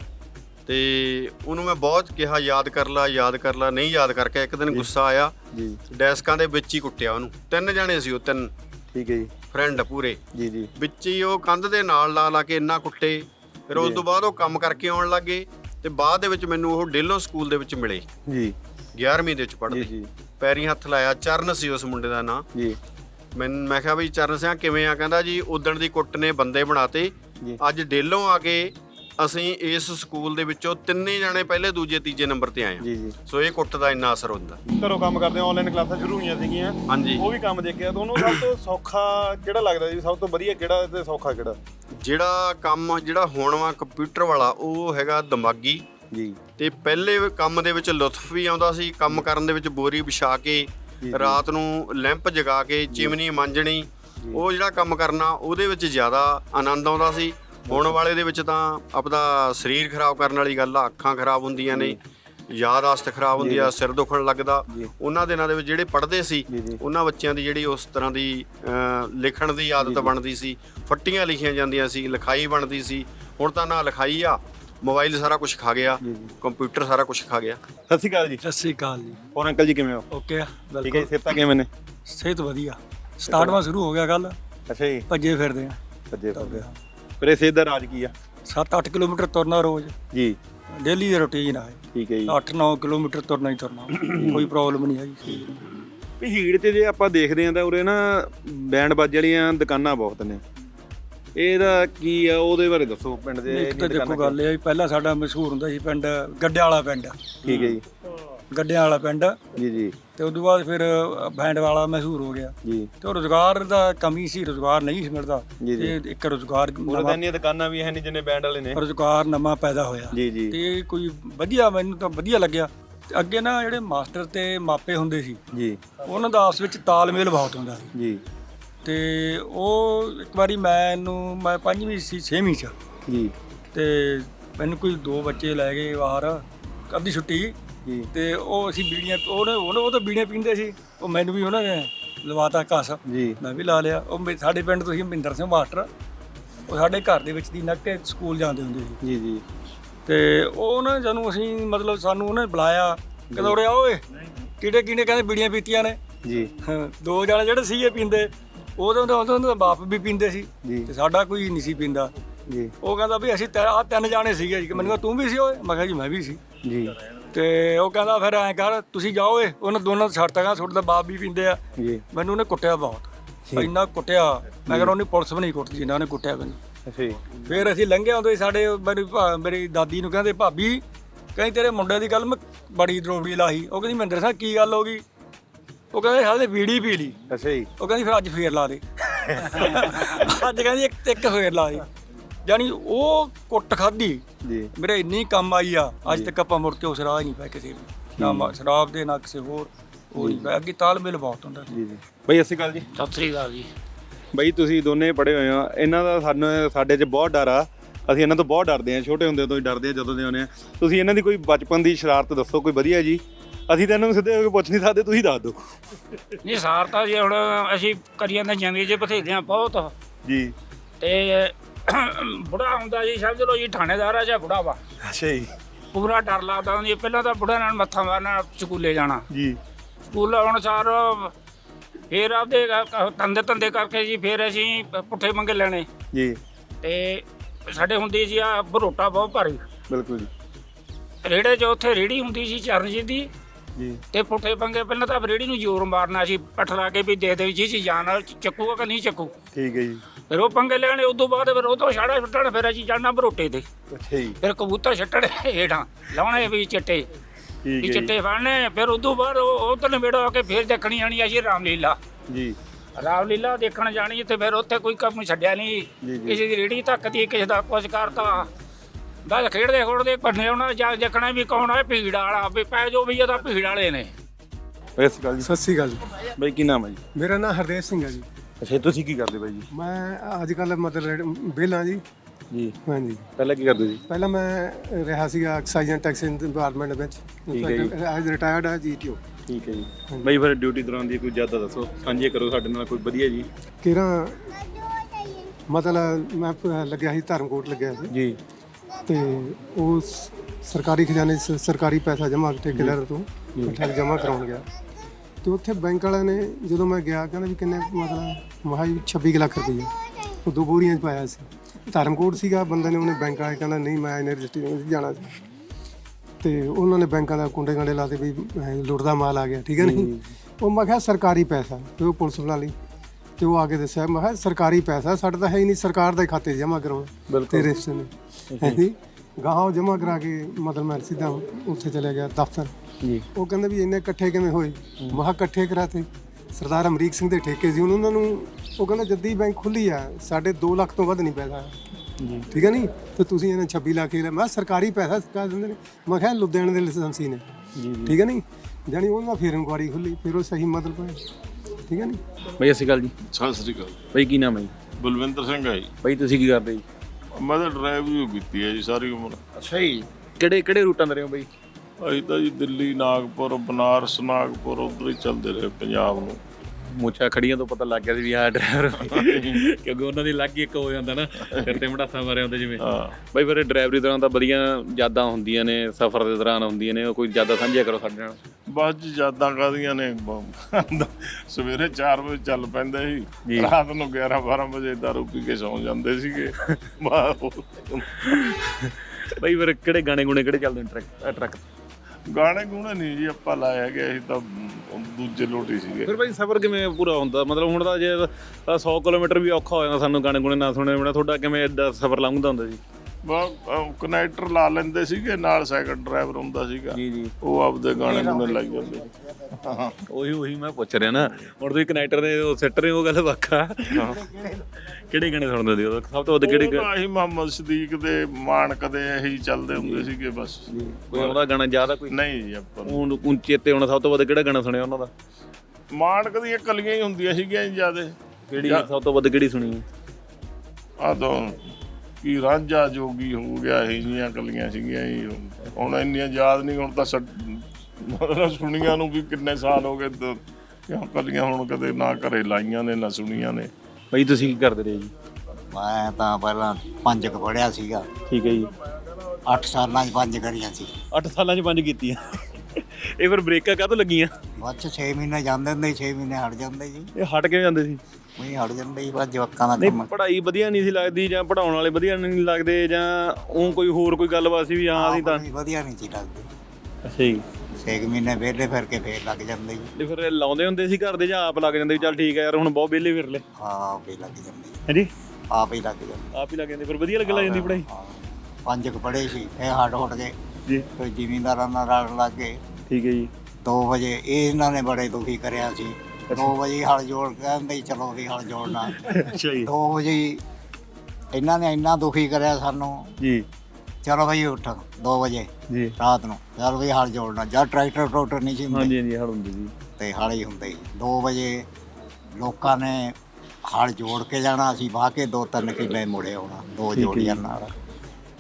ਤੇ ਉਹਨੂੰ ਮੈਂ ਬਹੁਤ ਕਿਹਾ ਯਾਦ ਕਰ ਲਾ ਯਾਦ ਕਰ ਲਾ ਨਹੀਂ ਯਾਦ ਕਰਕੇ ਇੱਕ ਦਿਨ ਗੁੱਸਾ ਆਇਆ। ਜੀ। ਡੈਸਕਾਂ ਦੇ ਵਿੱਚ ਹੀ ਕੁੱਟਿਆ ਉਹਨੂੰ। ਤਿੰਨ ਜਣੇ ਸੀ ਉਹ ਤਿੰਨ। ਠੀਕ ਹੈ ਜੀ। ਫਰੈਂਡ ਪੂਰੇ। ਜੀ ਜੀ। ਵਿੱਚ ਹੀ ਉਹ ਕੰਧ ਦੇ ਨਾਲ ਲਾ ਲਾ ਕੇ ਇੰਨਾ ਕੁੱਟੇ। ਫਿਰ ਉਸ ਤੋਂ ਬਾਅਦ ਉਹ ਕੰਮ ਕਰਕੇ ਆਉਣ ਲੱਗੇ ਤੇ ਬਾਅਦ ਦੇ ਵਿੱਚ ਮੈਨੂੰ ਉਹ ਡੇਲੋ ਸਕੂਲ ਦੇ ਵਿੱਚ ਮਿਲੇ। ਜੀ। 11ਵੀਂ ਦੇ ਵਿੱਚ ਪੜ੍ਹਦੇ। ਜੀ ਪੈਰੀਂ ਹੱਥ ਲਾਇਆ। ਚਰਨ ਸੀ ਉਸ ਮੁੰਡੇ ਦਾ ਨਾਂ। ਜੀ। ਮੈਂ ਮੈਂ ਕਿਹਾ ਵੀ ਚਰਨ ਸਿੰਘ ਕਿਵੇਂ ਆ? ਕਹਿੰਦਾ ਜੀ ਉਦਣ ਦੀ ਕੁੱਟ ਨੇ ਬੰਦੇ ਬਣਾਤੇ। ਅੱਜ ਡੇਲੋਂ ਆ ਕੇ ਅਸੀਂ ਇਸ ਸਕੂਲ ਦੇ ਵਿੱਚੋਂ ਤਿੰਨੇ ਜਾਣੇ ਪਹਿਲੇ ਦੂਜੇ ਤੀਜੇ ਨੰਬਰ ਤੇ ਆਏ ਆ ਜੀ ਜੀ। ਸੋ ਇਹ ਕੁੱਟ ਦਾ ਇੰਨਾ ਅਸਰ ਹੁੰਦਾ। ਘਰੋਂ ਕੰਮ ਕਰਦੇ ਆਨਲਾਈਨ ਕਲਾਸਾਂ ਸ਼ੁਰੂ ਹੋਈਆਂ ਸੀਗੀਆਂ। ਹਾਂਜੀ। ਉਹ ਵੀ ਕੰਮ ਦੇਖਿਆ। ਤੁਹਾਨੂੰ ਸਭ ਤੋਂ ਸੌਖਾ ਕਿਹੜਾ ਲੱਗਦਾ ਜੀ? ਸਭ ਤੋਂ ਵਧੀਆ ਕਿਹੜਾ ਤੇ ਸੌਖਾ ਕਿਹੜਾ? ਜਿਹੜਾ ਕੰਮ ਜਿਹੜਾ ਹੋਣ ਵਾ ਕੰਪਿਊਟਰ ਵਾਲਾ ਉਹ ਹੈਗਾ ਦਿਮਾਗੀ। ਜੀ। ਤੇ ਪਹਿਲੇ ਕੰਮ ਦੇ ਵਿੱਚ ਲੁਤਫ ਵੀ ਆਉਂਦਾ ਸੀ। ਕੰਮ ਕਰਨ ਦੇ ਵਿੱਚ ਬੋਰੀ ਵਿਛਾ ਕੇ। ਰਾਤ ਨੂੰ ਲੈਂਪ ਜਗਾ ਕੇ ਚਿਮਨੀ ਮਾਂਜਣੀ। ਉਹ ਜਿਹੜਾ ਕੰਮ ਕਰਨਾ ਉਹਦੇ ਵਿੱਚ ਜ਼ਿਆਦਾ ਆਨੰਦ ਆਉਂਦਾ ਸੀ। ਹੁਣ ਵਾਲੇ ਦੇ ਵਿੱਚ ਤਾਂ ਆਪਦਾ ਸਰੀਰ ਖਰਾਬ ਕਰਨ ਵਾਲੀ ਗੱਲ ਆ ਅੱਖਾਂ ਖਰਾਬ ਹੁੰਦੀਆਂ ਨੇ ਯਾਦਾਸ਼ਤ ਖਰਾਬ ਹੁੰਦੀ ਆ ਸਿਰ ਦੁਖਣ ਲੱਗਦਾ। ਉਹਨਾਂ ਦਿਨਾਂ ਦੇ ਵਿੱਚ ਜਿਹੜੇ ਪੜ੍ਹਦੇ ਸੀ। ਉਹਨਾਂ ਬੱਚਿਆਂ ਦੀ ਜਿਹੜੀ ਉਸ ਤਰ੍ਹਾਂ ਦੀ ਲਿਖਣ ਦੀ ਆਦਤ ਬਣਦੀ ਸੀ ਫੱਟੀਆਂ ਲਿਖੀਆਂ ਜਾਂਦੀਆਂ ਸੀ ਲਿਖਾਈ ਬਣਦੀ ਸੀ। ਹੁਣ ਤਾਂ ਨਾ ਲਿਖਾਈ ਆ ਮੋਬਾਈਲ ਸਾਰਾ ਕੁਝ ਖਾ ਗਿਆ। ਕੰਪਿਊਟਰ ਸਾਰਾ ਕੁਝ ਖਾ ਗਿਆ। ਸਤਿ ਸ਼੍ਰੀ ਅਕਾਲ ਜੀ। ਸਤਿ ਸ੍ਰੀ ਅਕਾਲ ਜੀ। ਹੋਰ ਅੰਕਲ ਜੀ ਕਿਵੇਂ ਹੋ? ਓਕੇ ਆ ਠੀਕ ਹੈ ਜੀ ਸਿਹਤਾਂ ਕਿਵੇਂ ਨੇ? ਸਿਹਤ ਵਧੀਆ। ਸਟਾਰਟਵਾ ਸ਼ੁਰੂ ਹੋ ਗਿਆ ਕੱਲ ਅੱਛਾ ਜੀ। ਭੱਜੇ ਫਿਰਦੇ ਆ। ਸੱਜੇ ਪਾਸੇ ਫਿਰ ਸਿਹਤ ਦਾ ਰਾਜ ਕੀ ਆ? 7-8 ਕਿਲੋਮੀਟਰ ਤੁਰਨਾ ਰੋਜ਼। ਜੀ। ਡੇਲੀ ਦੀ ਰੁਟੀਨ ਆ ਠੀਕ ਹੈ ਜੀ। 8-9 ਕਿਲੋਮੀਟਰ ਤੁਰਨਾ ਹੀ ਤੁਰਨਾ। ਕੋਈ ਪ੍ਰੋਬਲਮ ਨਹੀਂ ਹੈਗੀ। ਭੀੜ ਤੇ ਜੇ ਆਪਾਂ ਦੇਖਦੇ ਆਂ ਤਾਂ ਉਰੇ ਨਾ ਬੈਂਡ ਬਾਜੇ ਵਾਲੀਆਂ ਦੁਕਾਨਾਂ ਬਹੁਤ ਨੇ। ਇਹਦਾ ਕੀ ਆ? ਉਹਦੇ ਬਾਰੇ ਦੱਸੋ ਪਿੰਡ ਦੇ ਇੱਕ ਤਾਂ ਦੇਖੋ ਗੱਲ ਇਹ ਆ ਵੀ ਪਹਿਲਾਂ ਸਾਡਾ ਮਸ਼ਹੂਰ ਹੁੰਦਾ ਸੀ ਪਿੰਡ ਗੱਡਿਆਂ ਵਾਲਾ ਪਿੰਡ। ਠੀਕ ਹੈ ਜੀ। ਗੱਡਿਆਂ ਵਾਲਾ ਪਿੰਡ। ਜੀ ਜੀ। ਤੇ ਉਦੋਂ ਬਾਅਦ ਫਿਰ ਬੈਂਡ ਵਾਲਾ ਮਸ਼ਹੂਰ ਹੋ ਗਿਆ। ਜੀ। ਤੇ ਰੋਜ਼ਗਾਰ ਦਾ ਕਮੀ ਸੀ ਰੋਜ਼ਗਾਰ ਨਹੀਂ ਸੀ ਮਿਲਦਾ। ਜੀ, ਜੀ। ਤੇ ਇੱਕ ਰੋਜ਼ਗਾਰ ਇੰਨੀਆਂ ਦੁਕਾਨਾਂ ਵੀ ਹੈ ਨਹੀਂ ਜਿੰਨੇ ਬੈਂਡ ਵਾਲੇ ਨੇ। ਰੋਜ਼ਗਾਰ ਨਵਾਂ ਪੈਦਾ ਹੋਇਆ। ਜੀ ਜੀ। ਤੇ ਕੋਈ ਵਧੀਆ ਮੈਨੂੰ ਤਾਂ ਵਧੀਆ ਲੱਗਿਆ। ਤੇ ਅੱਗੇ ਨਾ ਜਿਹੜੇ ਮਾਸਟਰ ਤੇ ਮਾਪੇ ਹੁੰਦੇ ਸੀ ਜੀ। ਉਹਨਾਂ ਦਾ ਆਪਸ ਵਿੱਚ ਤਾਲਮੇਲ ਬਹੁਤ ਹੁੰਦਾ ਸੀ। ਜੀ। ਤੇ ਉਹ ਇੱਕ ਵਾਰੀ ਮੈਨੂੰ ਮੈਂ ਪੰਜਵੀਂ ਸੀ ਛੇਵੀਂ ਚ। ਜੀ। ਤੇ ਮੈਨੂੰ ਕੋਈ ਦੋ ਬੱਚੇ ਲੈ ਗਏ ਬਾਹਰ ਅੱਧੀ ਛੁੱਟੀ। ਜੀ ਤੇ ਉਹ ਅਸੀਂ ਬੀੜੀਆਂ ਉਹਨੇ ਉਹਨੇ ਉਹ ਤਾਂ ਬੀੜੀਆਂ ਪੀਂਦੇ ਸੀ। ਉਹ ਮੈਨੂੰ ਵੀ ਉਹਨਾਂ ਨੇ ਲਵਾਤਾ ਘਸ। ਜੀ। ਮੈਂ ਵੀ ਲਾ ਲਿਆ। ਉਹ ਮੇ- ਸਾਡੇ ਪਿੰਡ ਤੋਂ ਸੀ ਮਹਿੰਦਰ ਸਿੰਘ ਮਾਸਟਰ। ਉਹ ਸਾਡੇ ਘਰ ਦੇ ਵਿੱਚ ਦੀ ਲੰਘ ਕੇ ਸਕੂਲ ਜਾਂਦੇ ਹੁੰਦੇ ਸੀ। ਜੀ ਜੀ। ਤੇ ਉਹ ਨਾ ਜਦੋਂ ਅਸੀਂ ਮਤਲਬ ਸਾਨੂੰ ਉਹਨੇ ਬੁਲਾਇਆ ਕਹਿੰਦਾ ਉਰੇ ਓਏ। ਕਿਹੜੇ ਕਿਹਨੇ ਕਹਿੰਦੇ ਬੀੜੀਆਂ ਪੀਤੀਆਂ ਨੇ? ਜੀ। ਹਾਂ, ਦੋ ਜਣੇ ਜਿਹੜੇ ਸੀਗੇ ਪੀਂਦੇ ਉਦੋਂ ਤਾਂ ਉਦੋਂ ਦਾ ਬਾਪ ਵੀ ਪੀਂਦੇ ਸੀ। ਜੀ। ਤੇ ਸਾਡਾ ਕੋਈ ਨਹੀਂ ਸੀ ਪੀਂਦਾ। ਜੀ। ਉਹ ਕਹਿੰਦਾ ਵੀ ਅਸੀਂ ਆ ਤਿੰਨ ਜਾਣੇ ਸੀਗੇ। ਜੀ ਮੈਨੂੰ ਕਹਿੰਦਾ ਤੂੰ ਵੀ ਸੀ ਓਏ? ਮੈਂ ਕਿਹਾ ਜੀ ਮੈਂ ਵੀ ਸੀ। ਜੀ। ਤੇ ਉਹ ਕਹਿੰਦਾ ਫਿਰ ਐਂ ਕਰ ਤੁਸੀਂ ਜਾਓ ਏ ਉਹਨਾਂ ਦੋਨਾਂ ਨੂੰ ਛੱਡਤਾ ਗਾ ਤੁਹਾਡਾ ਬਾਪ ਵੀ ਪੀਂਦੇ ਆ। ਜੀ। ਮੈਨੂੰ ਉਹਨੇ ਕੁੱਟਿਆ ਬਹੁਤ। ਇੰਨਾ ਕੁੱਟਿਆ ਮੈਂ ਕਹਿੰਦਾ ਉਹਨੇ ਪੁਲਿਸ ਵੀ ਨਹੀਂ ਕੁੱਟਦੀ ਜਿੰਨਾ ਨੇ ਕੁੱਟਿਆ ਮੈਨੂੰ ਅੱਛਾ ਜੀ। ਫਿਰ ਅਸੀਂ ਲੰਘੇ ਆਉਂਦੇ ਸਾਡੇ ਮੇਰੀ ਭਾ- ਮੇਰੀ ਦਾਦੀ ਨੂੰ ਕਹਿੰਦੇ ਭਾਬੀ ਕਹਿੰਦੀ ਤੇਰੇ ਮੁੰਡੇ ਦੀ ਗੱਲ ਮੈਂ ਬੜੀ ਦਰੋੜੀ ਲਾਹੀ। ਉਹ ਕਹਿੰਦੀ ਮਹਿੰਦਰ ਸਾਹਿਬ ਕੀ ਗੱਲ ਹੋ ਗਈ? ਉਹ ਕਹਿੰਦੇ ਸਾਡੇ ਬੀੜੀ ਪੀ ਲਈ। ਅੱਛਾ ਜੀ। ਉਹ ਕਹਿੰਦੀ ਫਿਰ ਅੱਜ ਫੇਰ ਲਾ ਦੇ। ਅੱਜ ਕਹਿੰਦੀ ਇੱਕ ਇੱਕ ਫੇਰ ਲਾ ਦੇ। ਯਾਨੀ ਉਹ ਕੁੱਟ ਖਾਧੀ। ਜੀ। ਮੇਰੇ ਇੰਨੀ ਕੰਮ ਆਈ ਆ ਅੱਜ ਤੱਕ ਆਪਾਂ ਮੁੜ ਕੇ ਉਸ ਰਾਹ ਹੀ ਨਹੀਂ ਪਏ ਕਿਸੇ ਵੀ ਨਾ ਮ- ਸ਼ਰਾਬ ਦੇ ਨਾ ਕਿਸੇ ਹੋਰ। ਉਹ ਨਹੀਂ ਪਏ ਅੱਗੇ ਤਾਲਮੇਲ ਬਹੁਤ ਹੁੰਦਾ ਸੀ। ਜੀ ਜੀ। ਬਈ ਅਸੀਂ ਗੱਲ ਜੀ। ਸਤਿ ਸ੍ਰੀ ਅਕਾਲ ਜੀ। ਬਈ ਤੁਸੀਂ ਦੋਨੇ ਪੜ੍ਹੇ ਹੋਏ ਆ। ਇਹਨਾਂ ਦਾ ਸਾਨੂੰ ਸਾਡੇ 'ਚ ਬਹੁਤ ਡਰ ਆ। ਅਸੀਂ ਇਹਨਾਂ ਤੋਂ ਬਹੁਤ ਡਰਦੇ ਆ। ਛੋਟੇ ਹੁੰਦੇ ਤੋਂ ਹੀ ਡਰਦੇ ਆ ਜਦੋਂ ਦੇ ਆਉਂਦੇ ਆ। ਤੁਸੀਂ ਇਹਨਾਂ ਦੀ ਕੋਈ ਬਚਪਨ ਦੀ ਸ਼ਰਾਰਤ ਦੱਸੋ ਕੋਈ ਵਧੀਆ ਜੀ। ਅਸੀਂ ਤਾਂ ਇਹਨਾਂ ਨੂੰ ਸਿੱਧੇ ਹੋ ਕੇ ਪੁੱਛ ਨਹੀਂ ਸਕਦੇ ਤੁਸੀਂ ਦੱਸ ਦਿਓ। ਨਹੀਂ ਸਾਰ ਤਾਂ ਜੀ ਹੁਣ ਅਸੀਂ ਕਰੀਆਂ ਤਾਂ ਜਾਂਦੇ ਜੇ ਬਥੇਰਿਆਂ ਬਹੁਤ। ਜੀ। ਤੇ ਬੁੜਾ ਹੁੰਦਾ ਜੀ ਸਮਝ ਲਓ ਜੀ ਥਾਣੇਦਾਰ ਆ ਜਾਂ ਬੁੜਾ ਵਾ। ਅੱਛਾ ਜੀ। ਪੂਰਾ ਡਰ ਲੱਗਦਾ ਜੀ। ਪਹਿਲਾਂ ਤਾਂ ਬੁੜਾ ਨਾਲ ਮੱਥਾ ਮਾਰਨਾ ਸਕੂਲੇ ਜਾਣਾ। ਜੀ। ਸਕੂਲ ਆਉਣ ਸਾਰ ਫੇਰ ਆਪਦੇ ਤੰਦੇ ਤੰਦੇ ਕਰਕੇ ਜੀ ਫੇਰ ਅਸੀਂ ਪੁੱਠੇ ਮੰਗੇ ਲੈਣੇ। ਜੀ। ਤੇ ਸਾਡੇ ਹੁੰਦੀ ਸੀ ਆ ਭਰੋਟਾ ਬਹੁਤ ਭਾਰੀ। ਬਿਲਕੁਲ ਜੀ। ਰੇੜੇ 'ਚ ਉੱਥੇ ਰੇੜੀ ਹੁੰਦੀ ਸੀ ਚਰਨਜੀਤ ਦੀ। ਜੀ। ਤੇ ਪੁੱਠੇ ਪੰਗੇ ਪਹਿਲਾਂ ਤਾਂ ਰੇੜੀ ਨੂੰ ਜ਼ੋਰ ਮਾਰਨਾ ਸੀ ਪੱਠ ਲਾ ਕੇ ਵੀ ਦੇ ਦੇ ਜੀ ਸੀ ਜਾਨ ਨਾਲ ਚੱਕੂਗਾ ਕਿ ਨਹੀਂ ਚੱਕੂ। ਠੀਕ ਹੈ ਜੀ। ਫਿਰ ਉਹ ਪੰਗੇ ਲੈਣੇ ਉਦੋਂ ਬਾਅਦ ਫਿਰ ਉਹ ਤੋਂ ਛਾੜਾ ਛੱਟਣ ਫਿਰ ਅਸੀਂ ਜਾਣਾ ਭਰੋਟੇ ਤੇ। ਅੱਛਾ ਜੀ। ਫਿਰ ਕਬੂਤਰ ਛੱਟਣੇ ਹੇਠਾਂ ਲਾਉਣੇ ਵੀ ਚਿੱਟੇ। ਵੀ ਠੀਕ ਹੈ ਜੀ। ਚਿੱਟੇ ਫੜਨੇ ਫਿਰ ਉਦੋਂ ਬਾਅਦ ਉਹ ਉਧਰ ਨਵੇੜਾ ਹੋ ਕੇ ਫਿਰ ਦੇਖਣੀ ਆਣੀ ਅਸੀਂ ਰਾਮਲੀਲਾ। ਜੀ। ਰਾਮਲੀਲਾ ਦੇਖਣ ਜਾਣੀ ਤੇ ਫਿਰ ਉੱਥੇ ਕੋਈ ਕੰਮ ਛੱਡਿਆ ਨਹੀਂ। ਜੀ, ਜੀ। ਕਿਸੇ ਦੀ ਰੇੜੀ ਧੱਕਦੀ ਕਿਸੇ ਦਾ ਕੁਝ ਕਰਤਾ। ਬਸ ਖੇਡਦੇ ਖੋੜਦੇ ਪੰਨੇ ਉਹਨਾਂ ਜਾ ਦੇਖਣਾ ਵੀ ਕੌਣ ਹੈ ਭੀੜ ਵਾਲਾ ਵੀ ਪੈ ਜੋ ਵੀ ਇਹਦਾ ਭੀੜ ਵਾਲੇ ਨੇ। ਅਸੀਂ ਗੱਲ ਜੀ ਸਤਿ ਸ੍ਰੀ ਅਕਾਲ ਜੀ। ਬਈ ਕੀ ਨਾਮ ਹੈ ਜੀ? ਮੇਰਾ ਨਾਮ ਹਰਦੇਵ ਸਿੰਘ ਹੈ ਜੀ। ਅੱਛਾ ਤੁਸੀਂ ਕੀ ਕਰਦੇ ਬਾਈ ਜੀ? ਮੈਂ ਅੱਜ ਕੱਲ ਮਤਲਬ ਬੇਲਾਂ ਜੀ। ਜੀ। ਹਾਂਜੀ। ਪਹਿਲਾਂ ਕੀ ਕਰਦੇ ਜੀ ਪਹਿਲਾਂ ਮੈਂ ਰਿਹਾ ਸੀਗਾ ਐਕਸਾਈਜ਼ ਐਂਡ ਟੈਕਸ ਡਿਪਾਰਟਮੈਂਟ ਵਿੱਚ। ਠੀਕ। ਐਜ਼ ਰਿਟਾਇਰਡ ਹੈ ਜੀਟੀਓ ਠੀਕ ਹੈ ਜੀ। ਬਈ ਫਿਰ ਡਿਊਟੀ ਦੌਰਾਨ ਦੀ ਕੋਈ ਜ਼ਿਆਦਾ ਦੱਸੋ। ਸਾਂਝੇ ਕਰੋ ਸਾਡੇ ਨਾਲ ਕੋਈ ਵਧੀਆ ਜੀ। ਕਿਹੜਾ ਮਤਲਬ ਮੈਂ ਲੱਗਿਆ ਸੀ ਧਰਮਕੋਟ ਲੱਗਿਆ ਸੀ। ਜੀ। ਤੇ ਉਹ ਸ- ਸਰਕਾਰੀ ਖਜ਼ਾਨੇ ਸਰਕਾਰੀ ਪੈਸਾ ਜਮ੍ਹਾਂ ਠੇਕੇਦਾਰ ਤੋਂ ਇਕੱਠਾ ਜਮ੍ਹਾਂ ਕਰਾਉਣ ਗਿਆ। ਤੇ ਉੱਥੇ ਬੈਂਕ ਵਾਲਿਆਂ ਨੇ ਜਦੋਂ ਮੈਂ ਗਿਆ ਕਹਿੰਦਾ ਵੀ ਕਿੰਨੇ ਮਤਲਬ ਮਹਾ 26 ਕੁ ਲੱਖ ਰੁਪਏ ਉਹ ਦੋ ਬੋਰੀਆਂ 'ਚ ਪਾਇਆ ਸੀ। ਧਰਮਕੋਟ ਸੀਗਾ ਬੰਦੇ ਨੇ ਉਹਨੇ ਬੈਂਕ ਵਾਲੇ ਕਹਿੰਦਾ ਨਹੀਂ ਮੈਂ ਯੂਨੀਵਰਸਿਟੀ ਵਿੱਚ ਜਾਣਾ ਸੀ ਤੇ ਉਹਨਾਂ ਨੇ ਬੈਂਕਾਂ ਦਾ ਕੁੰਡੇ ਕਾਂਡੇ ਲਾਤੇ ਵੀ ਲੁੱਟਦਾ ਮਾਲ ਆ ਗਿਆ ਠੀਕ ਹੈ ਨਹੀਂ ਉਹ ਮੈਂ ਕਿਹਾ ਸਰਕਾਰੀ ਪੈਸਾ। ਤੇ ਉਹ ਪੁਲਿਸ ਵਾਲਾ ਲਈ। ਤੇ ਉਹ ਆ ਕੇ ਦੱਸਿਆ ਮੈਂ ਕਿਹਾ ਸਰਕਾਰੀ ਪੈਸਾ ਸਾਡਾ ਤਾਂ ਹੈ ਹੀ ਨਹੀਂ ਸਰਕਾਰ ਦੇ ਖਾਤੇ ਜਮ੍ਹਾਂ ਕਰਾਉਣਾ। ਤੇ ਰਜਿਸਟਰ ਨੇ। ਗਾਹਾਂ ਜਮ੍ਹਾਂ ਕਰਾ ਕੇ ਮਤਲਬ ਮੈਂ ਸਿੱਧਾ ਉੱਥੇ ਚਲੇ ਗਿਆ ਦਫ਼ਤਰ। ਜੀ। ਉਹ ਕਹਿੰਦੇ ਵੀ ਇੰਨੇ ਇਕੱਠੇ ਕਿਵੇਂ ਹੋਏ? ਮਹਾ ਇਕੱਠੇ ਕਰਾਤੇ। ਸਰਦਾਰ ਅਮਰੀਕ ਸਿੰਘ ਦੇ ਠੇਕੇ ਸੀ ਉਹਨਾਂ ਨੂੰ ਉਹ ਕਹਿੰਦਾ ਜੱਦੀ ਬੈਂਕ ਖੁੱਲੀ ਆ ਸਾਡੇ 2 ਲੱਖ ਤੋਂ ਵੱਧ ਨਹੀਂ ਪੈਸਾ। ਜੀ। ਠੀਕ ਹੈ ਨਹੀਂ ਤੇ ਤੁਸੀਂ ਇਹਨਾਂ 26 ਲੱਖ ਹੀ ਲੈ ਮੈਂ ਸਰਕਾਰੀ ਪੈਸਾ ਸਰਕਾਰ ਦਿੰਦੇ ਨੇ। ਮੈਂ ਕਿਹਾ ਲੁਧਿਆਣੇ ਦੇ ਲਾਇਸੈਂਸੀ ਨੇ। ਜੀ ਠੀਕ ਹੈ ਨਹੀਂ ਜਾਨੀ ਉਹਨਾਂ ਫਿਰ ਇਨਕੁਆਰੀ ਖੁੱਲੀ ਫਿਰ ਉਹ ਸਹੀ ਮਤਲਬ ਪਾਇਆ ਠੀਕ ਹੈ ਨਹੀਂ ਬਈ ਅਸੀਂ ਗੱਲ ਜੀ। ਸਤਿ ਸ੍ਰੀ ਅਕਾਲ। ਬਈ ਕੀ ਨਾਮ ਹੈ ਜੀ? ਬਲਵਿੰਦਰ ਸਿੰਘ ਹੈ ਜੀ। ਬਈ ਤੁਸੀਂ ਕੀ ਕਰਦੇ ਜੀ? ਮੈਂ ਤਾਂ ਡਰਾਈਵਰੀ ਕੀਤੀ ਹੈ ਜੀ ਸਾਰੀ ਉਮਰ। ਅੱਛਾ ਜੀ। ਕਿਹੜੇ ਕਿਹੜੇ ਰੂਟਾਂ ਤੇ ਰਹੇ ਹੋ ਬਈ? ਅਸੀਂ ਤਾਂ ਜੀ ਦਿੱਲੀ ਨਾਗਪੁਰ ਬਨਾਰਸ ਨਾਗਪੁਰ ਉਧਰ ਹੀ ਚੱਲਦੇ ਰਹੇ ਪੰਜਾਬ ਨੂੰ। ਮੁੱਛਾਂ ਖੜੀਆਂ ਤੋਂ ਪਤਾ ਲੱਗ ਗਿਆ ਸੀ ਵੀ ਆਹ ਡਰਾਈਵਰ ਕਿਉਂਕਿ ਉਹਨਾਂ ਦੀ ਲੱਗ ਹੀ ਇੱਕ ਹੋ ਜਾਂਦਾ ਨਾ ਫਿਰ ਤੇ ਮੜਾਸਾ ਮਾਰੇ ਹੁੰਦੇ ਜਿਵੇਂ। ਹਾਂ। ਬਈ ਫਿਰ ਡਰਾਈਵਰੀ ਦੌਰਾਨ ਤਾਂ ਵਧੀਆ ਯਾਦਾਂ ਹੁੰਦੀਆਂ ਨੇ ਸਫ਼ਰ ਦੇ ਦੌਰਾਨ ਹੁੰਦੀਆਂ ਨੇ ਉਹ ਕੋਈ ਯਾਦਾਂ ਸਾਂਝੀਆਂ ਕਰੋ ਸਾਡੇ ਨਾਲ। ਬਸ ਜੀ ਯਾਦਾਂ ਕਾਦੀਆਂ ਨੇ? ਸਵੇਰੇ 4 ਵਜੇ ਚੱਲ ਪੈਂਦੇ। ਸੀ। ਰਾਤ ਨੂੰ 11 12 ਵਜੇ ਦਾਰੂ ਪੀ ਕੇ ਸੌਂ ਜਾਂਦੇ ਸੀਗੇ। ਬਈ ਫਿਰ ਕਿਹੜੇ ਗਾਣੇ ਗੁਣੇ ਕਿਹੜੇ ਚੱਲਦੇ ਨੇ ਟਰੱਕ ਟਰੱਕ? ਗਾਣੇ ਗੂਣੇ ਨਹੀਂ ਜੀ, ਆਪਾਂ ਲਾਇਆ ਗਿਆ ਅਸੀਂ ਤਾਂ ਦੂਜੇ ਲੋਟੀ ਸੀਗੇ। ਫਿਰ ਬਈ ਸਫ਼ਰ ਕਿਵੇਂ ਪੂਰਾ ਹੁੰਦਾ? ਮਤਲਬ ਹੁਣ ਤਾਂ ਜੇ 100 ਕਿਲੋਮੀਟਰ ਵੀ ਔਖਾ ਹੋ ਜਾਂਦਾ ਸਾਨੂੰ ਗਾਣੇ ਗੁਣੇ ਨਾ ਸੁਣੇ ਬਿਨਾ ਤੁਹਾਡਾ ਕਿਵੇਂ ਏਦਾਂ ਸਫ਼ਰ ਲੰਘਦਾ ਹੁੰਦਾ ਜੀ? ਕਨੈਕਟਰ ਲਾ ਲੈਂਦੇ ਸੀਗੇ ਨਾਲ ਸੈਕੰਡ ਡਰਾਈਵਰ ਹੁੰਦਾ ਸੀਗਾ। ਜੀ ਜੀ। ਉਹ ਆਪਦੇ ਗਾਣੇ ਗੂਣੇ ਲਾਈ ਜਾਂਦੇ ਹਾਂ ਉਹੀ ਉਹੀ ਮੈਂ ਪੁੱਛ ਰਿਹਾ ਨਾ ਹੁਣ ਤੁਸੀਂ ਕਨੈਕਟਰ ਦੇ ਉਹ ਸੈੱਟ ਰਹੇ ਹੋ ਗੱਲ ਵੱਖਾ ਕਿਹੜੇ ਗਾਣੇ ਸੁਣਦੇ ਸੀ ਉਦੋਂ? ਸਭ ਤੋਂ ਵੱਧ ਕਿਹੜੇ ਉਹ ਤਾਂ ਆਹੀ ਮੁਹੰਮਦ ਸਦੀਕ ਦੇ ਮਾਨਕ ਦੇ ਇਹੀ ਚੱਲਦੇ ਹੁੰਦੇ ਸੀਗੇ ਬਸ। ਕੋਈ ਉਹਦਾ ਗਾਣਾ ਜ਼ਿਆਦਾ ਕੋਈ? ਨਹੀਂ ਜੀ ਆਪਾਂ ਨੂੰ। ਹੁਣ ਉੱਚੇ ਤੇ ਹੁਣ ਸਭ ਤੋਂ ਵੱਧ ਕਿਹੜਾ ਗਾਣਾ ਸੁਣਿਆ ਉਹਨਾਂ ਦਾ? ਮਾਨਕ ਦੀਆਂ ਕਲੀਆਂ ਹੀ ਹੁੰਦੀਆਂ ਸੀਗੀਆਂ ਜਿਆਦੇ। ਕਿਹੜੀ ਸਭ ਤੋਂ ਵੱਧ ਕਿਹੜੀ ਸੁਣੀ ਆ ਤਾਂ ਕੀ ਰਾਂਝਾ ਜੋਗੀ ਹੋ ਗਿਆ ਇਹ ਜੀਆਂ ਕਲੀਆਂ ਸੀਗੀਆਂ ਜੀ। ਹੁਣ ਇੰਨੀਆਂ ਯਾਦ ਨਹੀਂ ਹੁਣ ਤਾਂ ਮਤਲਬ ਸੁਣੀਆਂ ਨੂੰ ਵੀ ਕਿੰਨੇ ਸਾਲ ਹੋ ਗਏ ਤੇ ਕਿਉਂ ਕਲੀਆਂ ਹੁਣ ਕਦੇ ਨਾ ਘਰੇ ਲਾਈਆਂ ਨੇ ਨਾ ਸੁਣੀਆਂ ਨੇ। ਬਈ ਤੁਸੀਂ ਕੀ ਕਰਦੇ ਰਹੇ ਜੀ? ਮੈਂ ਤਾਂ ਪਹਿਲਾਂ ਪੰਜ ਕੁ ਪੜਿਆ ਸੀਗਾ। ਠੀਕ ਹੈ ਜੀ। 8 ਸਾਲਾਂ 'ਚ ਪੰਜ ਕਰੀਆਂ ਸੀ। 8 ਸਾਲਾਂ 'ਚ ਪੰਜ ਕੀਤੀਆਂ। ਇਹ ਫਿਰ ਬ੍ਰੇਕਾਂ ਕਾਹਤੋਂ ਲੱਗੀਆਂ? ਬਾਅਦ 'ਚ 6 ਮਹੀਨੇ ਜਾਂਦੇ ਹੁੰਦੇ 6 ਮਹੀਨੇ ਹਟ ਜਾਂਦੇ ਜੀ ਇਹ ਹਟ ਕੇ ਜਾਂਦੇ ਸੀ? ਉਹੀ ਹਟ ਜਾਂਦੇ ਜੀ ਬਸ ਜਵਾਕਾਂ ਦਾ ਨਹੀਂ ਕੰਮ। ਪੜ੍ਹਾਈ ਵਧੀਆ ਨਹੀਂ ਸੀ ਲੱਗਦੀ ਜਾਂ ਪੜਾਉਣ ਵਾਲੇ ਵਧੀਆ ਨਹੀਂ ਲੱਗਦੇ ਜਾਂ ਉਹ ਕੋਈ ਹੋਰ ਕੋਈ ਗੱਲਬਾਤ ਸੀ ਵੀ ਹਾਂ ਅਸੀਂ ਤਾਂ ਵੀ ਵਧੀਆ ਨਹੀਂ ਸੀ ਲੱਗਦੇ। ਅੱਛਾ ਜੀ। 6 ਮਹੀਨੇ ਵਿਹਲੇ ਫਿਰ ਕੇ ਫੇਰ ਲੱਗ ਜਾਂਦੇ ਜੀ। ਤੇ ਫਿਰ ਇਹ ਲਾਉਂਦੇ ਹੁੰਦੇ ਸੀ ਘਰ ਦੇ ਜਾਂ ਆਪ ਲੱਗ ਜਾਂਦੇ ਵੀ ਚੱਲ ਠੀਕ ਹੈ ਯਾਰ ਹੁਣ ਬਹੁਤ ਵਿਹਲੇ ਫਿਰ ਲੈ ਹੀ ਲੱਗ ਜਾਂਦੇ ਜੀ, ਹਾਂਜੀ? ਆਪ ਹੀ ਲੱਗ ਜਾਂਦੇ। ਆਪ ਹੀ ਲੱਗ ਜਾਂਦੇ ਫਿਰ ਵਧੀਆ ਲੱਗ ਜਾਂਦੀ ਪੜ੍ਹਾਈ? ਹਾਂ। ਪੰਜ ਕੁ ਪੜੇ ਸੀ ਫੇਰ ਹਟ ਹਟ ਗਏ। ਜੀ। ਫਿਰ ਜ਼ਿਮੀਂਦਾਰਾਂ ਨਾਲ ਰਲਣ ਲੱਗ ਗਏ। ਠੀਕ ਹੈ ਜੀ। 2 ਵਜੇ ਇਹ ਇਹਨਾਂ ਨੇ ਬੜੇ ਦੁਖੀ ਕਰਿਆ ਸੀ। 2 ਵਜੇ ਹਲ ਜੋੜ ਕਹਿੰਦੇ ਸੀ, ਚਲੋ ਵੀ ਹਲ ਜੋੜਨਾ। ਅੱਛਾ ਜੀ। 2 ਵਜੇ ਹੀ ਇਹਨਾਂ ਨੇ ਇੰਨਾ ਦੁਖੀ ਕਰਿਆ ਸਾਨੂੰ। ਜੀ। ਚਲੋ ਬਈ ਉੱਠ 2 ਵਜੇ ਜੀ। ਰਾਤ ਨੂੰ ਚਲ ਵੀ ਹਲ ਜੋੜਨਾ। ਜਦ ਟਰੈਕਟਰ ਟਰੋਟਰ ਨਹੀਂ ਸੀ ਹੁੰਦੇ। ਹਾਂਜੀ ਹਾਂਜੀ ਹੜ ਹੁੰਦੀ ਜੀ। ਤੇ ਹਲ ਹੀ ਹੁੰਦੇ ਸੀ। 2 ਵਜੇ ਲੋਕਾਂ ਨੇ ਹਲ ਜੋੜ ਕੇ ਜਾਣਾ। ਅਸੀਂ ਵਾਹ ਕੇ ਦੋ ਤਿੰਨ ਕਿੱਲੇ ਮੁੜੇ ਆਉਣਾ ਦੋ ਠੀਕ ਹੈ ਜੋੜੀਆਂ ਜੀ। ਨਾਲ।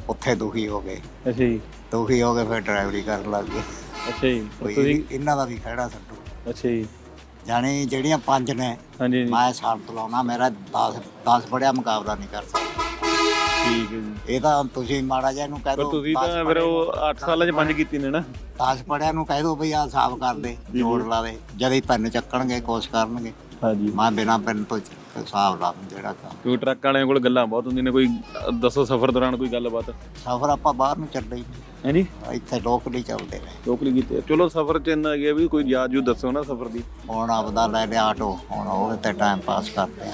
ਉੱਥੇ ਦੁਖੀ ਹੋ ਗਏ। ਅੱਛਾ ਜੀ। ਦੁਖੀ ਹੋ ਕੇ ਫਿਰ ਡਰਾਈਵਰੀ ਕਰਨ ਲੱਗ ਗਏ। ਅੱਛਾ ਜੀ। ਕੋਈ ਤੁਸੀਂ ਇਹਨਾਂ ਦਾ ਵੀ ਖੜਾ ਛੱਡੋ। ਅੱਛਾ ਜੀ। ਜਾਣੀ ਜਿਹੜੀਆਂ ਪੰਜ ਨੇ ਹਾਂਜੀ ਮੈਂ ਸਾਲ ਲਾਉਣਾ ਮੇਰਾ 10 10 ਬੜਿਆ ਮੁਕਾਬਲਾ ਨਹੀਂ ਕਰ ਸਕਦਾ। ਠੀਕ ਹੈ ਜੀ। ਇਹ ਤਾਂ ਤੁਸੀਂ ਮਾੜਾ ਜਿਹਾ ਇਹਨੂੰ ਕਹਿ ਪਰ ਦਿਓ ਤੁਸੀਂ ਤਾਂ ਫਿਰ ਉਹ 8 ਸਾਲਾਂ 'ਚ ਪੰਜ ਕੀਤੀ ਨੇ ਨਾ। 10 ਪੜਿਆ ਨੂੰ ਕਹਿ ਦਿਓ ਵੀ ਆਹ ਹਿਸਾਬ ਕਰ ਦੇ ਜੋੜ ਲਾ ਦੇ ਜਦ ਹੀ ਪੈਨ ਚੱਕਣਗੇ ਕੋਸ਼ ਕਰਨਗੇ। ਹਾਂਜੀ। ਮੈਂ ਬਿਨਾਂ ਪੈਨ ਤੋਂ ਹਿਸਾਬ ਲਾ ਦੂੰ ਜਿਹੜਾ ਕੰਮ। ਕਿਉਂਕਿ ਟਰੱਕ ਵਾਲਿਆਂ ਕੋਲ ਗੱਲਾਂ ਬਹੁਤ ਹੁੰਦੀਆਂ ਨੇ ਕੋਈ ਦੱਸੋ ਸਫ਼ਰ ਦੌਰਾਨ ਕੋਈ ਗੱਲਬਾਤ? ਸਫ਼ਰ ਆਪਾਂ ਬਾਹਰ ਨੂੰ ਚੱਲੇ ਹੀ ਹਾਂਜੀ? ਨਹੀਂ। ਇੱਥੇ ਲੋਕਲੀ ਚੱਲਦੇ। ਰਹੇ ਲੋਕਲੀ ਕੀਤੇ। ਚਲੋ ਸਫ਼ਰ 'ਚ ਇੰਨਾ ਗਿਆ ਵੀ ਕੋਈ ਯਾਦ ਜੂ ਦੱਸੋ ਨਾ ਸਫ਼ਰ ਦੀ। ਹੁਣ ਆਪਦਾ ਲੈ ਲਿਆ ਆਟੋ ਹੁਣ ਉਹਦੇ ਤੇ ਟਾਈਮ ਪਾਸ ਕਰਦੇ ਆ।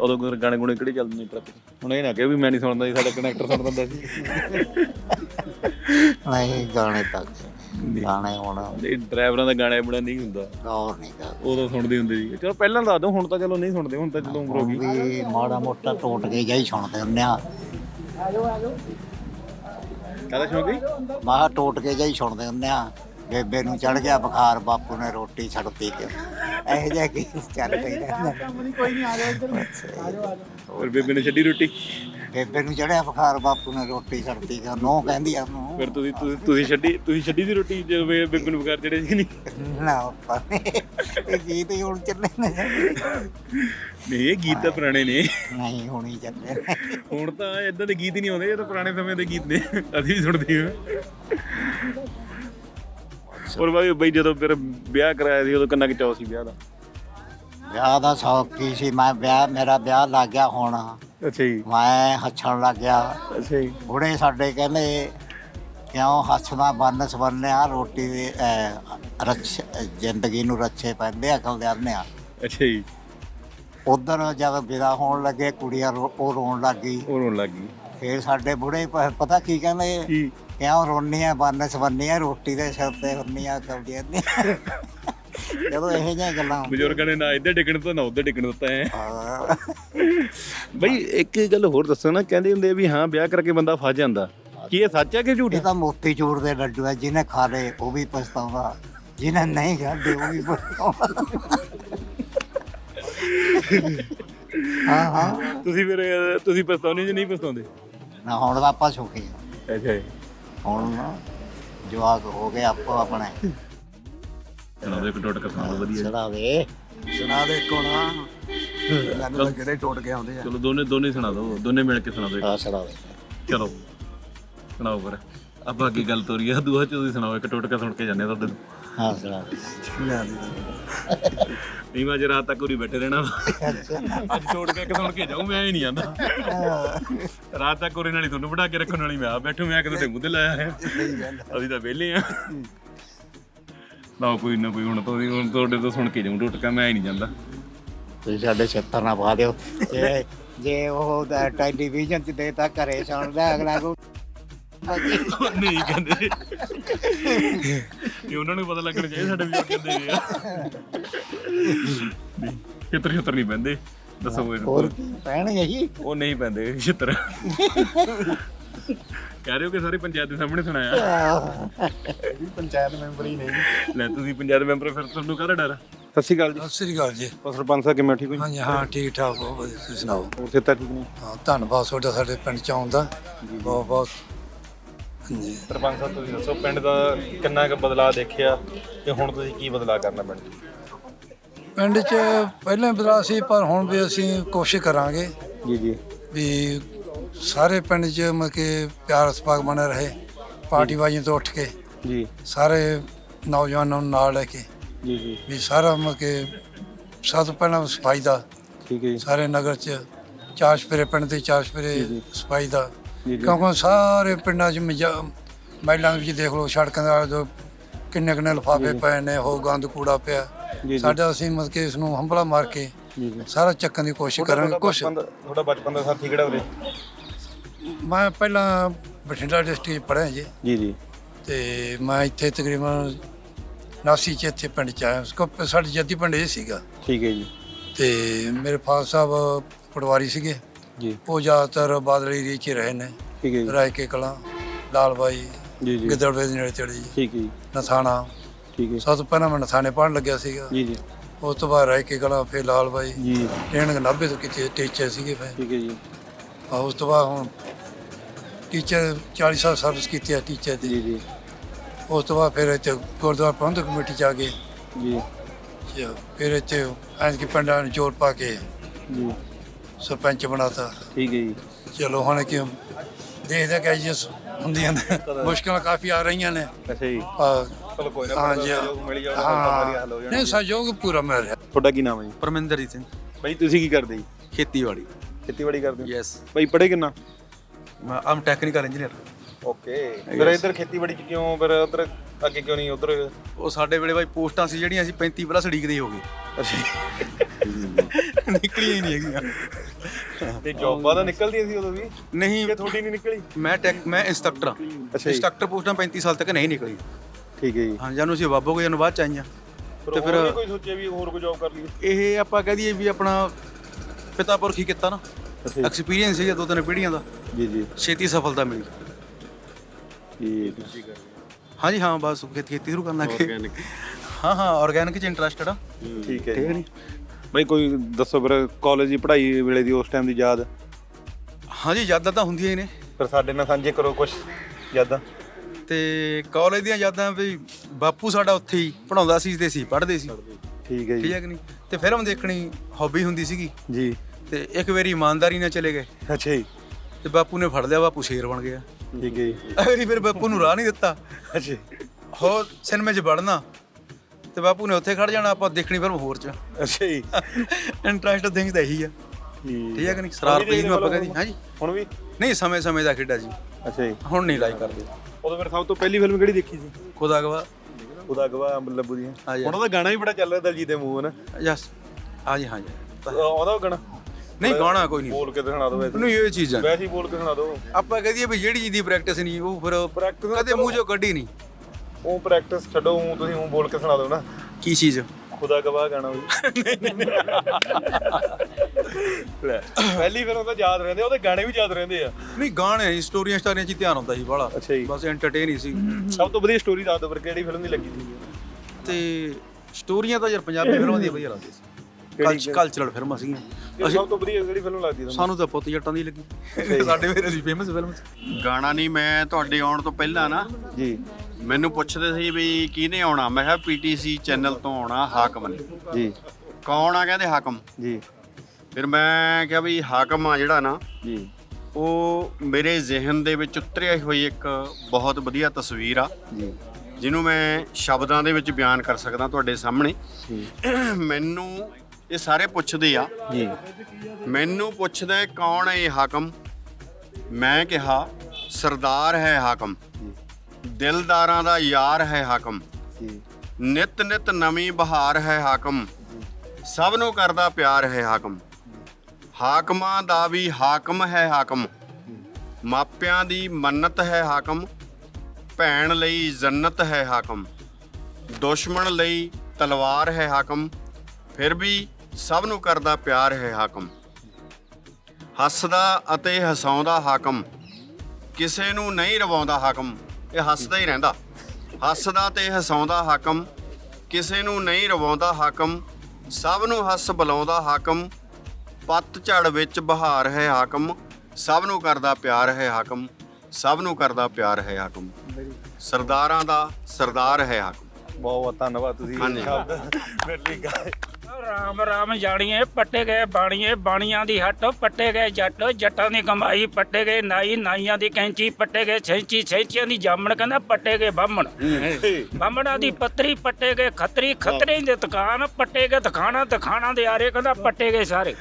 ਉਦੋਂ ਕੋਈ ਗਾਣੇ ਗੁਣੇ ਕਿਹੜੇ ਚੱਲਦੇ ਨੇ ਟਰੱਕ 'ਚ? ਹੁਣ ਇਹ ਨਾ ਕਿ ਵੀ ਮੈਂ ਨਹੀਂ ਸੁਣਦਾ ਸੀ ਸਾਡਾ ਕਨੈਕਟਰ ਸੁਣਦਾ ਹੁੰਦਾ ਸੀ। ਨਹੀਂ ਗਾਣੇ ਤੱਕ ਗਾਣੇ ਹੁਣ ਇਹ ਡਰਾਈਵਰਾਂ ਦਾ ਗਾਣੇ ਬੜਾ ਨਹੀਂ ਹੁੰਦਾ। ਗੌਰ ਨਹੀਂ ਕਰਦੇ ਉਦੋਂ ਸੁਣਦੇ ਹੁੰਦੇ ਸੀ। ਚਲੋ ਪਹਿਲਾਂ ਦੱਸ ਦੋ ਹੁਣ ਤਾਂ ਚਲੋ ਨਹੀਂ ਸੁਣਦੇ ਹੁਣ ਤਾਂ ਜਦੋਂ ਉਮਰ ਹੋ ਗਈ। ਵੀ ਮਾੜਾ ਮੋਟਾ ਟੋਟ ਕੇ ਜਾਈ ਸੁਣਦੇ ਹੁੰਦੇ ਆ। ਕਾਹਦਾ ਸ਼ੌਕ ਹੈ ਮਾਹ ਟੋਟ ਜਾਈ ਸੁਣਦੇ ਹੁੰਦੇ ਆ। ਬੇਬੇ ਨੂੰ ਚੜ ਗਿਆ ਬੁਖਾਰ ਬਾਪੂ ਨੇ ਰੋਟੀ ਛੱਡਤੀ ਕਿ ਇਹੋ ਜਿਹਾ ਕੀ ਚੱਲ ਪਈ ਰਹਿੰਦਾ ਫਿਰ ਬੇਬੇ ਨੇ ਛੱਡੀ ਰੋਟੀ? ਬੇਬੇ ਨੂੰ ਚੜਿਆ ਬੁਖਾਰ ਬਾਪੂ ਨੇ ਰੋਟੀ ਛੱਡਤੀ ਕਿ ਨੋ ਕਹਿੰਦੀ ਆ ਨੂੰ ਫਿਰ ਤੁਸੀਂ ਤੁਸੀਂ ਤੁਸੀਂ ਛੱਡੀ ਤੁਸੀਂ ਛੱਡੀ ਦੀ ਰੋਟੀ ਜਦੋਂ ਬੇ- ਬੇਬੇ ਨੂੰ ਬੁਖਾਰ ਚੜੇ ਸੀ ਨਹੀਂ? ਨਾ ਪਰ ਇਹ ਗੀਤ ਹੀ ਹੁਣ ਚੱਲੇ ਨੇ। ਨਹੀਂ ਇਹ ਗੀਤ ਤਾਂ ਪੁਰਾਣੇ ਨੇ। ਨਹੀਂ ਹੁਣੀ ਚੱਲੇ ਨੇ। ਹੁਣ ਤਾਂ ਇਦਾਂ ਦੇ ਗੀਤ ਹੀ ਨਹੀਂ ਆਉਂਦੇ ਇਹ ਤਾਂ ਪੁਰਾਣੇ ਸਮੇਂ ਦੇ ਗੀਤ ਨੇ। ਅਸੀਂ ਵੀ ਸੁਣਦੇ ਹਾਂ। ਔਰ ਬਾਈ ਬਈ ਜਦੋਂ ਫਿਰ ਵਿਆਹ ਕਰਾਇਆ ਸੀ ਉਦੋਂ ਕਿੰਨਾ ਕੁ ਚਾਅ ਸੀ ਵਿਆਹ ਦਾ? ਵਿਆਹ ਦਾ ਸ਼ੌਕ ਕੀ ਸੀ? ਮੈਂ ਵਿਆਹ ਮੇਰਾ ਵਿਆਹ ਲੱਗ ਗਿਆ ਹੁਣ। ਅੱਛਾ ਜੀ। ਮੈਂ ਹੱਛਣ ਲੱਗ ਗਿਆ। ਅੱਛਾ ਜੀ। ਬੁੜੇ ਸਾਡੇ ਕਹਿੰਦੇ ਕਿਉਂ ਹੱਸਦਾ ਬੰਨ ਸਵਰਨਿਆ ਰੋਟੀ ਦੇ ਅਹ, ਜ਼ਿੰਦਗੀ ਨੂੰ ਰੱਛੇ ਪੈਂਦੇ ਅਕਲ ਦੇ ਆਨੇ ਆ ਅੱਛਾ ਜੀ। ਉਧਰ ਜਦ ਵਿਦਾ ਹੋਣ ਲੱਗੇ ਕੁੜੀਆਂ ਰੋ- ਉਹ ਰੋਣ ਲੱਗ ਗਈ। ਉਹ ਰੋਣ ਲੱਗ ਗਈ। ਫੇਰ ਸਾਡੇ ਬੁੜੇ ਪ- ਪਤਾ ਕੀ ਕਹਿੰਦੇ? ਕੀ? ਕਿਉਂ ਰੋਣੀ ਆ ਬੰਨ ਸਵਰਨਿਆ ਰੋਟੀ ਦੇ ਸਿਰ ਤੇ ਹੁੰਨੀਆਂ ਕਲਦੀਆਂ ਨੇ ਜਦੋਂ ਇਹੋ ਜਿਹੀਆਂ ਗੱਲਾਂ ਬਜ਼ੁਰਗਾਂ ਨੇ ਨਾ ਇੱਧਰ ਡਿੱਗਣ ਤੋਂ ਨਾ ਉੱਧਰ ਡਿੱਗਣ ਦਿੱਤਾ ਹੈ। ਹਾਂ। ਬਈ ਇੱਕ ਗੱਲ ਹੋਰ ਦੱਸੋ ਨਾ ਕਹਿੰਦੇ ਹੁੰਦੇ ਆ ਵੀ ਹਾਂ ਵਿਆਹ ਕਰਕੇ ਬੰਦਾ ਫਸ ਜਾਂਦਾ। ਕੀ ਇਹ ਸੱਚ ਹੈ ਕਿ ਝੂਠ ਇਹ ਤਾਂ ਮੋਤੀ ਚੂਰ ਦੇ ਲੱਡੂ ਆ ਜਿਹਨੇ ਖਾ ਲਏ ਉਹ ਵੀ ਪਛਤਾਉਂਦਾ। ਜਿਹਨੇ ਨਹੀਂ ਖਾਦੇ ਉਹ ਵੀ ਪਛਤਾਉਂਦਾ। ਹਾਂ ਹਾਂ। ਤੁਸੀਂ ਫਿਰ ਤੁਸੀਂ ਪਛਤਾਉਣੇ ਜਾਂ ਨਹੀਂ ਪਛਤਾਉਂਦੇ? ਨਾ ਹੁਣ ਤਾਂ ਆਪਾਂ ਸੁਖੀ ਆ। ਅੱਛਾ ਜੀ। ਹੁਣ ਨਾ ਜਵਾਕ ਹੋ ਗਏ ਆਪੋ ਆਪਣੇ। ਸੁਣਾਓ ਇੱਕ ਟੋਟਕਾ ਸੁਣਾਓ ਵਧੀਆ। ਸੁਣਾ ਦੇ ਸੁਣਾ ਦੇ ਕੋਣਾ ਚਲੋ। ਕਿਹੜੇ ਟੁੱਟ ਕੇ ਆਉਂਦੇ ਚਲੋ ਦੋਨੇ ਦੋਨੇ ਸੁਣਾ ਦਿਓ ਦੋਨੇ ਮਿਲ ਕੇ ਸੁਣਾ ਦਿਓ ਇੱਕ। ਆ ਸੁਣਾ ਦੇ। ਚਲੋ। ਸੁਣਾਓ ਫਿਰ। ਆਪਾਂ ਅੱਗੇ ਗੱਲ ਤੋਰੀ ਆ ਦੂਆ ਚ ਤੁਸੀਂ ਸੁਣਾਓ ਇੱਕ ਟੋਟਕਾ ਸੁਣ ਕੇ ਜਾਂਦੇ ਆ ਤੁਹਾਡੇ ਤੋਂ। ਹਾਂ ਸੁਣਾ। ਦੇ। ਨਹੀਂ ਮੈਂ ਅੱਜ ਰਾਤ ਤੱਕ ਉਰੀ ਬੈਠੇ ਰਹਿਣਾ ਅੱਜ ਟੋਟਕਾ ਇੱਕ ਸੁਣ ਕੇ ਜਾਊਂ ਮੈਂ ਹੀ ਨਹੀਂ ਆਂਦਾ। ਰਾਤ ਤੱਕ ਉਰੇ ਨਾਲ ਹੀ ਤੁਹਾਨੂੰ ਬਣਾ ਕੇ ਰੱਖਣ ਵਾਲੀ ਮੈਂ ਆ ਬੈਠੂ ਮੈਂ ਕਿਤੇ ਮੂੰਹ ਤੇ ਲਾਇਆ ਹੈ। ਅਸੀਂ ਤਾਂ ਵਿਹਲੇ ਆ। ਨਾ ਕੋਈ ਨਾ ਕੋਈ ਹੁਣ ਤੁਸੀਂ ਹੁਣ ਤੁਹਾਡੇ ਤੋਂ ਸੁਣ ਕੇ ਜਾਊਂ ਟੋਟਕਾ ਮੈਂ ਹੀ ਨਹੀਂ ਜਾਂਦਾ। ਤੁਸੀਂ ਸਾਡੇ ਛੱਤਰ ਨਾ ਪਾ ਦਿਓ। ਜੇ ਜੇ ਉਹ ਦਾ ਟੈਲੀਵਿਜ਼ਨ 'ਚ ਦੇਤਾ ਘਰੇ ਸੁਣਦਾ ਅਗਲਾ ਕੋ ਨਹੀਂ ਕਹਿੰਦੇ। ਇਹ ਉਹਨਾਂ ਨੂੰ ਪਤਾ ਲੱਗਣਾ ਚਾਹੀਦਾ ਸਾਡੇ ਵੀ ਕਹਿੰਦੇ ਨੇ ਆ। ਛਿੱਤਰ ਛਿੱਤਰ ਨਹੀਂ ਪੈਂਦੇ। ਦੱਸੋ ਮੈਨੂੰ ਹੋਰ ਕੀ ਪੈਣਗੇ ਜੀ? ਉਹ ਨਹੀਂ ਪੈਂਦੇ ਛਿੱਤਰ। ਕਹਿ ਰਹੇ ਹੋ ਕਿ ਸਾਰੇ ਪੰਚਾਇਤ ਦੇ ਸਾਹਮਣੇ ਸੁਣਾਇਆ। ਪੰਚਾਇਤ ਮੈਂਬਰ ਹੀ ਨਹੀਂ ਲੈ ਤੁਸੀਂ ਪੰਚਾਇਤ ਮੈਂਬਰ ਫਿਰ ਤੁਹਾਨੂੰ ਕਾਹਦਾ ਡਰ ਸਤਿ ਸ਼੍ਰੀ ਅਕਾਲ ਜੀ। ਸਤਿ ਸ੍ਰੀ ਅਕਾਲ ਜੀ। ਹੋਰ ਸਰਪੰਚ ਸਾਹਿਬ ਕਿਵੇਂ ਠੀਕ ਹੋ ਜੀ? ਹਾਂਜੀ ਹਾਂ ਠੀਕ ਠਾਕ ਬਹੁਤ ਵਧੀਆ ਤੁਸੀਂ ਸੁਣਾਓ? ਹੋਰ ਸਿੱਤਾ ਠੀਕ ਨਹੀਂ ਹਾਂ ਧੰਨਵਾਦ ਤੁਹਾਡਾ ਸਾਡੇ ਪਿੰਡ ਚ ਆਉਣ ਦਾ। ਬਹੁਤ ਬਹੁਤ ਹਾਂਜੀ। ਸਰਪੰਚ ਸਾਹਿਬ ਤੁਸੀਂ ਦੱਸੋ ਪਿੰਡ ਦਾ ਕਿੰਨਾ ਕੁ ਬਦਲਾਅ ਦੇਖਿਆ ਤੇ ਹੁਣ ਤੁਸੀਂ ਕੀ ਬਦਲਾਅ ਕਰਨਾ ਪਿੰਡ 'ਚ? ਪਿੰਡ 'ਚ ਪਹਿਲਾਂ ਬਦਲਾਅ ਸੀ ਪਰ ਹੁਣ ਵੀ ਅਸੀਂ ਕੋਸ਼ਿਸ਼ ਕਰਾਂਗੇ ਜੀ ਜੀ। ਵੀ ਸਾਰੇ ਪਿੰਡ 'ਚ ਮਤਲਬ ਕਿ ਪਿਆਰ ਸਪਾਕ ਬਣਾ ਰਹੇ ਪਾਰਟੀ ਵਾਜੀਆਂ ਤੋਂ ਉੱਠ ਕੇ ਜੀ। ਸਾਰੇ ਨੌਜਵਾਨਾਂ ਨੂੰ ਨਾਲ ਲੈ ਕੇ ਜੀ ਜੀ। ਵੀ ਸਾਰਾ ਮਤਲਬ ਕਿ ਸਭ ਤੋਂ ਪਹਿਲਾਂ ਸਫ਼ਾਈ ਦਾ ਠੀਕ ਹੈ ਜੀ। ਸਾਰੇ ਨਗਰ 'ਚ ਚਾਰ ਸਪੇਰੇ ਪਿੰਡ ਦੇ ਚਾਰ ਸਪੇਰੇ ਸਫ਼ਾਈ ਦਾ ਕਿਉਂਕਿ ਸਾਰੇ ਪਿੰਡਾਂ 'ਚ ਮਹਿਲਾਂ ਵਿੱਚ ਦੇਖ ਲਓ ਸੜਕਾਂ ਦੇ ਜੋ ਕਿੰਨੇ ਕਿੰਨੇ ਲਿਫਾਫੇ ਪਏ ਨੇ ਉਹ ਗੰਦ ਕੂੜਾ ਪਿਆ। ਸਾਡਾ ਅਸੀਂ ਮਤਲਬ ਕਿ ਇਸ ਨੂੰ ਹੰਭਲਾ ਮਾਰ ਕੇ ਸਾਰਾ ਚੱਕਣ ਦੀ ਕੋਸ਼ਿਸ਼ ਕਰਾਂਗੇ ਕੁਛ ਤੁਹਾਡਾ ਬਚਪਨ ਦਾ ਸਾਥੀ ਕਿਹੜਾ ਉਰੇ ਮੈਂ ਪਹਿਲਾਂ ਬਠਿੰਡਾ ਡਿਸਟ੍ਰਿਕਟ ਪੜ੍ਹਿਆ ਜੀ। ਜੀ ਜੀ। ਤੇ ਮੈਂ ਇੱਥੇ ਤਕਰੀਬਨ 89 ਚ ਇੱਥੇ ਪਿੰਡ ਚ ਆਇਆ। ਉਸ ਕੋ ਸਾਡੇ ਜੱਦੀ ਪਿੰਡ ਇਹ ਸੀਗਾ। ਠੀਕ ਹੈ ਜੀ। ਤੇ ਮੇਰੇ ਫਾਦਰ ਸਾਹਿਬ ਪਟਵਾਰੀ ਸੀਗੇ। ਜੀ। ਉਹ ਜ਼ਿਆਦਾਤਰ ਬਾਦਲੀ ਏਰੀਏ 'ਚ ਹੀ ਰਹੇ ਨੇ। ਠੀਕ ਹੈ ਜੀ। ਰਾਏ ਕੇ ਕਲਾਂ ਲਾਲ ਬਾਈ ਜੀ ਜੀ। ਗਿੱਦੜਵੇ ਦੇ ਨੇੜੇ ਤੇੜੇ ਜੀ। ਠੀਕ ਹੈ ਜੀ। ਨਥਾਣਾ। ਠੀਕ ਹੈ। ਸਭ ਤੋਂ ਪਹਿਲਾਂ ਮੈਂ ਨਥਾਣੇ ਪੜ੍ਹਨ ਲੱਗਿਆ ਸੀਗਾ। ਜੀ ਜੀ। ਉਸ ਤੋਂ ਬਾਅਦ ਰਾਏ ਕੇ ਕਲਾਂ ਫਿਰ ਲਾਲ ਬਾਈ ਜੀ। ਟ੍ਰੇਨਿੰਗ 90 ਤੋਂ ਕਿਤੇ ਟੀਚਰ ਸੀਗੇ ਫਿਰ। ਠੀਕ ਹੈ ਜੀ। ਆ ਉਸ ਤੋਂ ਬਾਅਦ ਹੁਣ ਟੀਚਰ 40 ਸਾਲ ਸਰਵਿਸ ਕੀਤੀ ਹੈ ਟੀਚਰ ਦੀ। ਜੀ ਜੀ। ਉਸ ਤੋਂ ਬਾਅਦ ਫਿਰ ਇੱਥੇ ਗੁਰਦੁਆਰਾ ਪ੍ਰਬੰਧਕ ਕਮੇਟੀ ਚ ਆ ਗਏ। ਜੀ। ਫਿਰ ਇੱਥੇ ਐਂ ਕਿ ਪਿੰਡਾਂ ਨੂੰ ਜੋਰ ਪਾ ਕੇ ਜੀ। ਸਰਪੰਚ ਬਣਾਤਾ। ਠੀਕ ਹੈ ਜੀ। ਚਲੋ ਹੁਣ ਕਿ ਦੇਖਦੇ ਕਿ ਜੀ ਹੁੰਦੀਆਂ ਨੇ ਮੁਸ਼ਕਲਾਂ ਕਾਫੀ ਆ ਰਹੀਆਂ ਨੇ। ਅੱਛਾ ਜੀ। ਚਲੋ ਕੋਈ ਨਾ ਹਾਂ ਜੀ ਮਿਲ ਹਾਂ ਨਹੀਂ ਸਹਿਯੋਗ ਪੂਰਾ ਮਿਲ ਰਿਹਾ। ਤੁਹਾਡਾ ਕੀ ਨਾਮ ਹੈ ਜੀ? ਪਰਮਿੰਦਰਜੀਤ ਸਿੰਘ। ਬਾਈ ਤੁਸੀਂ ਕੀ ਕਰਦੇ ਜੀ? ਖੇਤੀਬਾੜੀ। ਖੇਤੀਬਾੜੀ ਕਰਦੇ ਹੋ? ਯੈਸ ਬਾਈ ਪੜ੍ਹੇ ਕਿੰਨਾ? ਮੈਂ ਆਮ ਟੈਕਨੀਕਲ ਇੰਜੀਨੀਅਰ ਓਕੇ ਫਿਰ ਇੱਧਰ ਖੇਤੀਬਾੜੀ ਚ ਕਿਉਂ ਫਿਰ ਉਧਰ ਅੱਗੇ ਕਿਉਂ ਨਹੀਂ ਉਧਰ? ਉਹ ਸਾਡੇ ਵੇਲੇ ਬਾਈ ਪੋਸਟਾਂ ਸੀ ਜਿਹੜੀਆਂ ਅਸੀਂ 35 ਪਲੱਸ ਡੀਗਰੀ ਹੋ ਗਈ ਨਿਕਲੀਆਂ ਹੀ ਨਹੀਂ ਹੈਗੀਆਂ। ਤੇ ਜੌਬਾਂ ਤਾਂ ਨਿਕਲਦੀਆਂ ਸੀ ਉਦੋਂ ਵੀ? ਨਹੀਂ। ਕਿ ਤੁਹਾਡੀ ਨਹੀਂ ਨਿਕਲੀ? ਮੈਂ ਟੈਕ ਮੈਂ ਇੰਸਟ੍ਰਕਟਰ ਹਾਂ। ਇੰਸਟ੍ਰਕਟਰ ਪੋਸਟਾਂ 35 ਸਾਲ ਤੱਕ ਨਹੀਂ ਨਿਕਲੀ। ਠੀਕ ਹੈ ਜੀ। ਹਾਂ ਜਾਨੂੰ ਅਸੀਂ ਬਾਬੋ ਕੋਈ ਜਾਨੂੰ ਬਾਅਦ ਚ ਆਈਆਂ। ਤੇ ਫਿਰ ਕੋਈ ਸੋਚਿਆ ਵੀ ਹੋਰ ਕੋਈ ਜੌਬ ਕਰ ਲਈਏ? ਇਹ ਆਪਾਂ ਕਹਿ ਦਈਏ ਵੀ ਆਪਣਾ ਪਿਤਾ ਪੁਰਖੀ ਕੀਤਾ ਨਾ। ਐਕਸਪੀਰੀਅੰਸ ਸੀ ਦੋ ਤਿੰਨ ਪੀੜ੍ਹੀਆਂ ਦਾ। ਜੀ ਜੀ। ਛੇਤੀ ਸਫਲਤਾ ਮਿਲੀ। ਠੀਕ ਹਾਂਜੀ ਹਾਂ ਬਸ ਖੇਤੀ ਖੇਤੀ ਸ਼ੁਰੂ ਕਰਨਾ ਕਿ ਹਾਂ ਹਾਂ ਆਰਗੈਨਿਕ ਚ ਇੰਟਰਸਟਡ ਆ। ਠੀਕ ਹੈ ਠੀਕ ਹੈ ਬਾਈ ਕੋਈ ਦੱਸੋ ਫਿਰ ਕਾਲਜ ਦੀ ਪੜ੍ਹਾਈ ਵੇਲੇ ਦੀ ਉਸ ਟਾਈਮ ਦੀ ਯਾਦ? ਹਾਂਜੀ ਯਾਦਾਂ ਤਾਂ ਹੁੰਦੀਆਂ ਹੀ ਨੇ। ਫਿਰ ਸਾਡੇ ਨਾਲ ਸਾਂਝੇ ਕਰੋ ਕੁਝ ਯਾਦਾਂ। ਤੇ ਕਾਲਜ ਦੀਆਂ ਯਾਦਾਂ ਵੀ ਬਾਪੂ ਸਾਡਾ ਉੱਥੇ ਹੀ ਪੜਾਉਂਦਾ ਸੀ ਤੇ ਸੀ ਪੜ੍ਹਦੇ ਸੀ। ਠੀਕ ਹੈ ਠੀਕ ਜੀ ਹੈ ਕਿ ਨਹੀਂ? ਤੇ ਫਿਲਮ ਦੇਖਣੀ ਹੌਬੀ ਹੁੰਦੀ ਸੀਗੀ। ਜੀ। ਤੇ ਇੱਕ ਵਾਰੀ ਇਮਾਨਦਾਰੀ ਨਾਲ ਚਲੇ ਗਏ। ਅੱਛਾ ਜੀ। ਤੇ ਬਾਪੂ ਨੇ ਫੜ ਲਿਆ ਬਾਪੂ ਸ਼ੇਰ ਬਣ ਗਿਆ। ਠੀਕ ਹੈ ਜੀ। ਅਗਲੀ ਫਿਰ ਬਾਪੂ ਨੂੰ ਰਾਹ ਨਹੀਂ ਦਿੱਤਾ। ਅੱਛਾ ਹੋ ਸਿਨੇਮੇ 'ਚ ਵੜਨਾ। ਤੇ ਬਾਪੂ ਨੇ ਉੱਥੇ ਖੜ ਜਾਣਾ ਆਪਾਂ ਦੇਖਣੀ ਫਿਲਮ ਹੋਰ 'ਚ। ਅੱਛਾ ਜੀ। ਇੰਟਰਸਟ ਥਿੰਗ ਤਾਂ ਇਹੀ ਆ। ਠੀਕ ਹੈ ਕਿ ਨਹੀਂ? ਸ਼ਰਾਰਤੀ ਨੂੰ ਆਪਾਂ ਕਹਿੰਦੇ ਹਾਂਜੀ। ਹੁਣ ਵੀ? ਨਹੀਂ ਸਮੇਂ ਸਮੇਂ ਦਾ ਖੇਡਾ ਜੀ। ਅੱਛਾ ਜੀ। ਹੁਣ ਨਹੀਂ ਲਾਈਕ ਕਰਦੇ। ਉਦੋਂ ਫਿਰ ਸਭ ਤੋਂ ਪਹਿਲੀ ਫਿਲਮ ਕਿਹੜੀ ਦੇਖੀ ਸੀ? ਖੁਦਾ ਗਵਾ। ਉਹਦਾ ਗਵਾ ਅੰਬ ਲੱਭੂ ਦੀਆਂ ਹਾਂਜੀ। ਹੁਣ ਉਹਦਾ ਗਾਣਾ ਵੀ ਬੜਾ ਚੱਲ ਰਿਹਾ ਦਲਜੀਤ ਦੇ ਮੂੰਹ ਨਾ? ਯਸ ਹਾਂਜੀ ਹਾਂਜੀ ਆਉਂਦਾ ਉਹ ਗਾਣਾ? ਨਹੀਂ ਗਾਣਾ ਕੋਈ ਨਹੀਂ। ਬੋਲ ਕੇ ਸੁਣਾ ਦਿਓ ਵੈਸੇ। ਮੈਨੂੰ ਇਹ ਚੀਜ਼ਾਂ। ਵੈਸੇ ਹੀ ਬੋਲ ਕੇ ਸੁਣਾ ਦਿਓ। ਆਪਾਂ ਕਹਦੀਏ ਵੀ ਜਿਹੜੀ ਚੀਜ਼ ਦੀ ਪ੍ਰੈਕਟਿਸ ਨਹੀਂ ਉਹ ਫਿਰ ਕਦੇ ਮੂੰਹ ਚੋਂ ਕੱਢੀ ਨਹੀਂ। ਉਹ ਪ੍ਰੈਕਟਿਸ ਛੱਡੋ ਊਂ ਤੁਸੀਂ ਉਹ ਬੋਲ ਕੇ ਸੁਣਾ ਦਿਓ ਨਾ। ਕੀ ਚੀਜ਼? ਖੁਦਾ ਗਵਾਹ ਗਾਣਾ ਵੀ। ਲੈ। ਪਹਿਲੀ ਫਿਲਮ ਤਾਂ ਯਾਦ ਰਹਿੰਦੇ ਉਹਦੇ ਗਾਣੇ ਵੀ ਯਾਦ ਰਹਿੰਦੇ ਆ। ਨਹੀਂ ਗਾਣੇ ਸਟੋਰੀਆਂ ਸਟਾਰੀਆਂ 'ਚ ਹੀ ਧਿਆਨ ਹੁੰਦਾ ਸੀ ਅੱਛਾ ਜੀ। ਬਸ ਐਂਟਰਟੇਨ ਹੀ ਸੀ। ਸਭ ਤੋਂ ਵਧੀਆ ਸਟੋਰੀ ਦੱਸ ਦਿਓ ਫਿਰ ਕਿਹੜੀ ਫਿਲਮ ਦੀ ਲੱਗੀ ਸੀ? ਤੇ ਸਟੋਰੀਆਂ ਤਾਂ ਯਾਰ ਪੰਜਾਬੀ ਫਿਲਮਾਂ ਦੀਆਂ ਵਧੀਆ ਲੱਗਦੀਆਂ ਸੀ। ਕਲਚਰਲ ਫਿਲਮਾਂ ਸੀਗੀਆਂ। ਸਭ ਤੋਂ ਵਧੀਆ ਕਿਹੜੀ ਫਿਲਮ ਲੱਗਦੀ ਤੁਹਾਨੂੰ? ਸਾਨੂੰ ਤਾਂ ਪੁੱਤ ਜੱਟਾਂ ਦੀ ਲੱਗੀ। ਸਾਡੇ ਮੇਰੇ ਸੀ ਫੇਮਸ ਫਿਲਮ ਗਾਣਾ ਨਹੀਂ ਮੈਂ ਤੁਹਾਡੇ ਆਉਣ ਤੋਂ ਪਹਿਲਾਂ ਨਾ ਜੀ। ਮੈਨੂੰ ਪੁੱਛਦੇ ਸੀ ਵੀ ਕਿਹਨੇ ਆਉਣਾ? ਮੈਂ ਕਿਹਾ ਪੀਟੀਸੀ ਚੈਨਲ ਤੋਂ ਆਉਣਾ ਹਾਕਮ ਨੇ। ਜੀ। ਕੌਣ ਆ ਕਹਿੰਦੇ ਹਾਕਮ? ਜੀ। ਫਿਰ ਮੈਂ ਕਿਹਾ ਵੀ ਹਾਕਮ ਆ ਜਿਹੜਾ ਨਾ ਜੀ। ਉਹ ਮੇਰੇ ਜ਼ਿਹਨ ਦੇ ਵਿੱਚ ਉਤਰਿਆ ਹੋਈ ਇੱਕ ਬਹੁਤ ਵਧੀਆ ਤਸਵੀਰ ਆ। ਜੀ। ਜਿਹਨੂੰ ਮੈਂ ਸ਼ਬਦਾਂ ਦੇ ਵਿੱਚ ਬਿਆਨ ਕਰ ਸਕਦਾ ਤੁਹਾਡੇ ਸਾਹਮਣੇ। ਮੈਨੂੰ ਇਹ ਸਾਰੇ ਪੁੱਛਦੇ ਆ। ਜੀ। ਮੈਨੂੰ ਪੁੱਛਦਾ ਕੌਣ ਹੈ ਇਹ ਹਾਕਮ? ਮੈਂ ਕਿਹਾ ਸਰਦਾਰ ਹੈ ਹਾਕਮ। ਦਿਲਦਾਰਾਂ ਦਾ ਯਾਰ ਹੈ ਹਾਕਮ। ਜੀ। ਨਿਤ ਨਿਤ ਨਵੀਂ ਬਹਾਰ ਹੈ ਹਾਕਮ। ਸਭ ਨੂੰ ਕਰਦਾ ਪਿਆਰ ਹੈ ਹਾਕਮ। ਹਾਕਮਾਂ ਦਾ ਵੀ ਹਾਕਮ ਹੈ ਹਾਕਮ। ਮਾਪਿਆਂ ਦੀ ਮੰਨਤ ਹੈ ਹਾਕਮ। ਭੈਣ ਲਈ ਜੰਨਤ ਹੈ ਹਾਕਮ। ਦੁਸ਼ਮਣ ਲਈ ਤਲਵਾਰ ਹੈ ਹਾਕਮ। ਫਿਰ ਵੀ ਸਭ ਨੂੰ ਕਰਦਾ ਪਿਆਰ ਹੈ ਹਾਕਮ। ਹੱਸਦਾ ਅਤੇ ਹਸਾਉਂਦਾ ਹਾਕਮ। ਕਿਸੇ ਨੂੰ ਨਹੀਂ ਰਵਾਉਂਦਾ ਹਾਕਮ। ਇਹ ਹੱਸਦਾ ਹੀ ਰਹਿੰਦਾ। ਹੱਸਦਾ ਤੇ ਹਸਾਉਂਦਾ ਹਾਕਮ ਕਿਸੇ ਨੂੰ ਨਹੀਂ ਰਵਾਉਂਦਾ ਹਾਕਮ ਸਭ ਨੂੰ ਹੱਸ ਬੁਲਾਉਂਦਾ ਹਾਕਮ ਪੱਤਝੜ ਵਿੱਚ ਬਹਾਰ ਹੈ ਹਾਕਮ ਸਭ ਨੂੰ ਕਰਦਾ ਪਿਆਰ ਹੈ ਹਾਕਮ ਸਭ ਨੂੰ ਕਰਦਾ ਪਿਆਰ ਹੈ ਹਾਕਮ। ਸਰਦਾਰਾਂ ਦਾ ਸਰਦਾਰ ਹੈ ਹਾਕਮ। ਬਹੁਤ ਬਹੁਤ ਧੰਨਵਾਦ ਤੁਸੀਂ। ਸ਼ਬਦ ਮੇਰੇ ਲਈ ਗਾਏ ਰਾਮ ਰਾਮ ਜਾਣੀਏ, ਪੱਟੇ ਗਏ ਬਾਣੀਏ, ਬਾਣੀਆਂ ਦੀ ਹੱਟ, ਪੱਟੇ ਗਏ ਜੱਟ, ਜੱਟਾਂ ਦੀ ਕਮਾਈ, ਪੱਟੇ ਗਏ ਨਾਈ, ਨਾਈਆਂ ਦੀ ਕੈਂਚੀ, ਪੱਟੇ ਗਏ ਛੈਂਚੀ, ਛੈਂਚੀਆਂ ਦੀ ਜਾਮਣ ਕਹਿੰਦਾ ਪੱਟੇ ਗਏ ਬਾਹਮਣ। ਬਾਹਮਣਾਂ ਦੀ ਪੱਤਰੀ, ਪੱਟੇ ਗਏ ਖੱਤਰੀ ਖੱਤਰੀ ਦੇ ਦੁਕਾਨ, ਪੱਟੇ ਗਏ ਦੁਕਾਨਾਂ ਦੁਕਾਨਾਂ ਦੇ ਆਰੇ ਕਹਿੰਦਾ ਪੱਟੇ ਗਏ ਸਾਰੇ।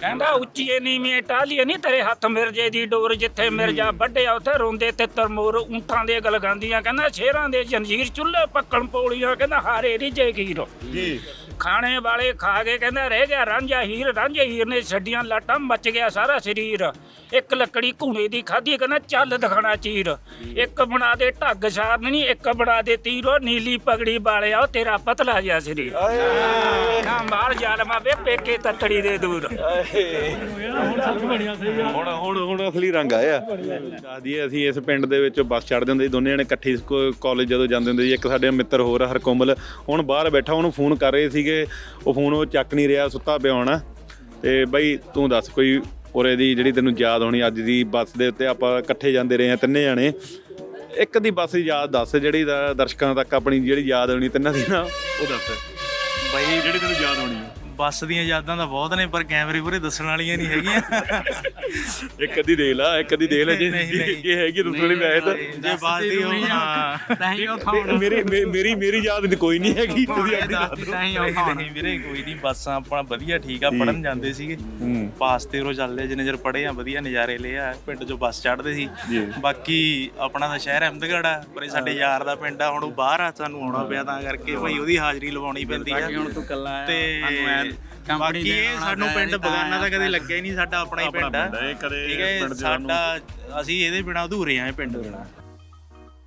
ਕਹਿੰਦਾ ਉੱਚੀਏ ਨੀਵੀਂ ਟਾਲੀਏ ਨਹੀਂ ਤੇਰੇ ਹੱਥ ਮਿਰਜੇ ਦੀ ਡੋਰ ਜਿੱਥੇ ਮਿਰਜਾ ਵੱਢਿਆ ਉੱਥੇ ਰੋਂਦੇ ਤੇ ਮੋਰ, ਊਂਠਾਂ ਦੇ ਗਲਗਾਂਦੀਆਂ, ਕਹਿੰਦਾ ਸ਼ੇਰਾਂ ਦੇ ਜੰਜੀਰ ਚੁੱਲ੍ਹੇ ਪੱਕਣ ਪੋਲੀਆਂ ਕਹਿੰਦਾ ਹਾਰੇ ਰਿਜੇ ਗੀਰ ਜੀ। ਖਾਣੇ ਵਾਲੇ ਖਾ ਕੇ ਕਹਿੰਦਾ ਰਹਿ ਗਿਆ ਰਾਂਝਾ ਹੀਰ ਰਾਂਝੇ ਹੀਰ ਨੇ ਛੱਡੀਆਂ ਲਾਟਾਂ ਮੱਚ ਗਿਆ ਸਾਰਾ ਸਰੀਰ। ਇੱਕ ਲੱਕੜੀ ਘੂਣੇ ਦੀ ਖਾਧੀ ਕਹਿੰਦਾ ਚੱਲ ਦਿਖਾਣਾ ਚੀਰ। ਇੱਕ ਬਣਾ ਦੇ ਢੱਗ ਸਾਰਨ ਨਹੀਂ ਇੱਕ ਬਣਾ ਦੇ ਤੀਰੋ ਨੀਲੀ ਪਗੜੀ ਵਾਲਿਆ ਉਹ ਤੇਰਾ ਪਤਲਾ ਜਿਹਾ ਸਰੀਰ। ਨਾ ਮਾਰ ਜਾਲਮਾ ਵੇ ਪੇਕੇ ਤੱਤੜੀ ਦੇ ਦੂਰ। ਹੁਣ ਹੁਣ ਹੁਣ ਅਸਲੀ ਰੰਗ ਆਇਆ। ਦੱਸ ਦਈਏ ਅਸੀਂ ਇਸ ਪਿੰਡ ਦੇ ਵਿੱਚ ਬੱਸ ਚੜ੍ਹਦੇ ਹੁੰਦੇ ਸੀ ਦੋਨੇ ਜਣੇ ਇਕੱਠੇ ਕਾਲਜ ਜਦੋਂ ਜਾਂਦੇ ਹੁੰਦੇ ਸੀ ਇੱਕ ਸਾਡੇ ਮਿੱਤਰ ਹੋਰ ਹਰਕੋਮਲ ਹੁਣ ਬਾਹਰ ਬੈਠਾ ਉਹਨੂੰ ਫੋਨ ਕਰ ਰਹੇ ਸੀਗੇ। ਉਹ ਫੋਨ ਉਹ ਚੱਕ ਨਹੀਂ ਰਿਹਾ, ਸੁੱਤਾ ਪਿਆ ਹੋਣਾ। ਤੇ ਬਈ ਤੂੰ ਦੱਸ ਕੋਈ ਉਰੇ ਦੀ ਜਿਹੜੀ ਤੈਨੂੰ ਯਾਦ ਹੋਣੀ ਅੱਜ ਦੀ ਬੱਸ ਦੇ ਉੱਤੇ ਆਪਾਂ ਇਕੱਠੇ ਜਾਂਦੇ ਰਹੇ ਆ ਤਿੰਨੇ ਜਾਣੇ। ਇੱਕ ਦੀ ਬੱਸ ਦੀ ਯਾਦ ਦੱਸ, ਜਿਹੜੀ ਦਾ ਦਰਸ਼ਕਾਂ ਤੱਕ ਆਪਣੀ ਜਿਹੜੀ ਯਾਦ ਹੋਣੀ ਤਿੰਨਾਂ ਦੀ ਨਾ, ਉਹ ਦੱਸ। ਬਾਈ ਜਿਹੜੀ ਤੈਨੂੰ ਯਾਦ ਹੋਣੀ ਬੱਸ ਦੀਆਂ ਯਾਦਾਂ ਤਾਂ ਬਹੁਤ ਨੇ ਪਰ ਕੈਮਰੇ ਪੂਰੇ ਦੱਸਣ ਵਾਲੀਆਂ ਨਹੀਂ ਹੈਗੀਆਂ। ਇੱਕ ਅੱਧੀ ਦੇਖ ਲਾ ਇੱਕ ਅੱਧੀ ਦੇਖ ਲੈ ਜੇ। ਜੇ ਹੈਗੀ ਦੂਸਰੀ ਵਾਲੀ ਵੈਸੇ ਤਾਂ ਜੇ ਬਾਲਟੀ ਹੋ ਹਾਂ। ਤਾਂ ਹੀ ਉਹ ਮੇਰੀ ਮੇ- ਮੇਰੀ ਮੇਰੀ ਯਾਦ ਨਹੀਂ ਕੋਈ ਨਹੀਂ ਹੈਗੀ ਤੁਸੀਂ ਆਪਣੀ ਦੱਸ ਦਿਓ ਤਾਂ ਹੀ ਉਹ ਨਹੀਂ ਵੀਰੇ ਕੋਈ ਨਹੀਂ ਬੱਸਾਂ ਆਪਣਾ ਵਧੀਆ ਠੀਕ ਆ ਪੜਨ ਜਾਂਦੇ ਸੀਗੇ। ਪਾਸ ਤੇ ਰੋ ਚੱਲਦੇ ਜਿੰਨੇ ਚਿਰ ਪੜੇ ਆ ਵਧੀਆ ਨਜ਼ਾਰੇ ਲਏ ਆ। ਪਿੰਡ ਚੋਂ ਬੱਸ ਚੜ੍ਹਦੇ ਸੀ। ਬਾਕੀ ਆਪਣਾ ਤਾਂ ਸ਼ਹਿਰ ਅਹਿਮਦਗੜ੍ਹ ਆ ਪਰ ਇਹ ਸਾਡੇ ਯਾਰ ਦਾ ਪਿੰਡ ਆ ਹੁਣ ਉਹ ਬਾਹਰ ਆ ਸਾਨੂੰ ਆਉਣਾ ਪਿਆ ਤਾਂ ਕਰਕੇ ਭਾਈ ਉਹਦੀ ਹਾਜ਼ਰੀ ਲਵਾਉਣੀ ਪੈਂਦੀ ਆ। ਹੁਣ ਤੂੰ ਕੱਲਾ ਤੇ ਬਾਕੀ ਇਹ ਸਾਨੂੰ ਪਿੰਡ ਬਗਾਨਾ ਤਾਂ ਕਦੇ ਲੱਗਿਆ ਹੀ ਨਹੀਂ ਸਾਡਾ ਆਪਣਾ ਹੀ ਪਿੰਡ ਆ। ਇਹ ਕਦੇ ਠੀਕ ਹੈ ਪਿੰਡ ਸਾਡਾ ਅਸੀਂ ਇਹਦੇ ਬਿਨਾ ਅਧੂਰੇ ਆ ਇਹ ਪਿੰਡ ਬਿਨਾ।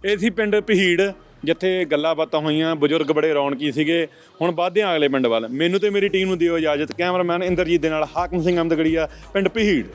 ਇਹ ਸੀ ਪਿੰਡ ਪਹੀੜ ਜਿੱਥੇ ਗੱਲਾਂ ਬਾਤਾਂ ਹੋਈਆਂ ਬਜ਼ੁਰਗ ਬੜੇ ਰੌਣਕੀ ਸੀਗੇ। ਹੁਣ ਵੱਧਦੇ ਹਾਂ ਅਗਲੇ ਪਿੰਡ ਵੱਲ। ਮੈਨੂੰ ਤੇ ਮੇਰੀ ਟੀਮ ਨੂੰ ਦਿਓ ਇਜਾਜ਼ਤ ਕੈਮਰਾਮੈਨ ਇੰਦਰਜੀਤ ਦੇ ਨਾਲ ਹਾਕਮ ਸਿੰਘ ਅਮਦਗੜੀਆ ਪਿੰਡ ਪਹੀੜ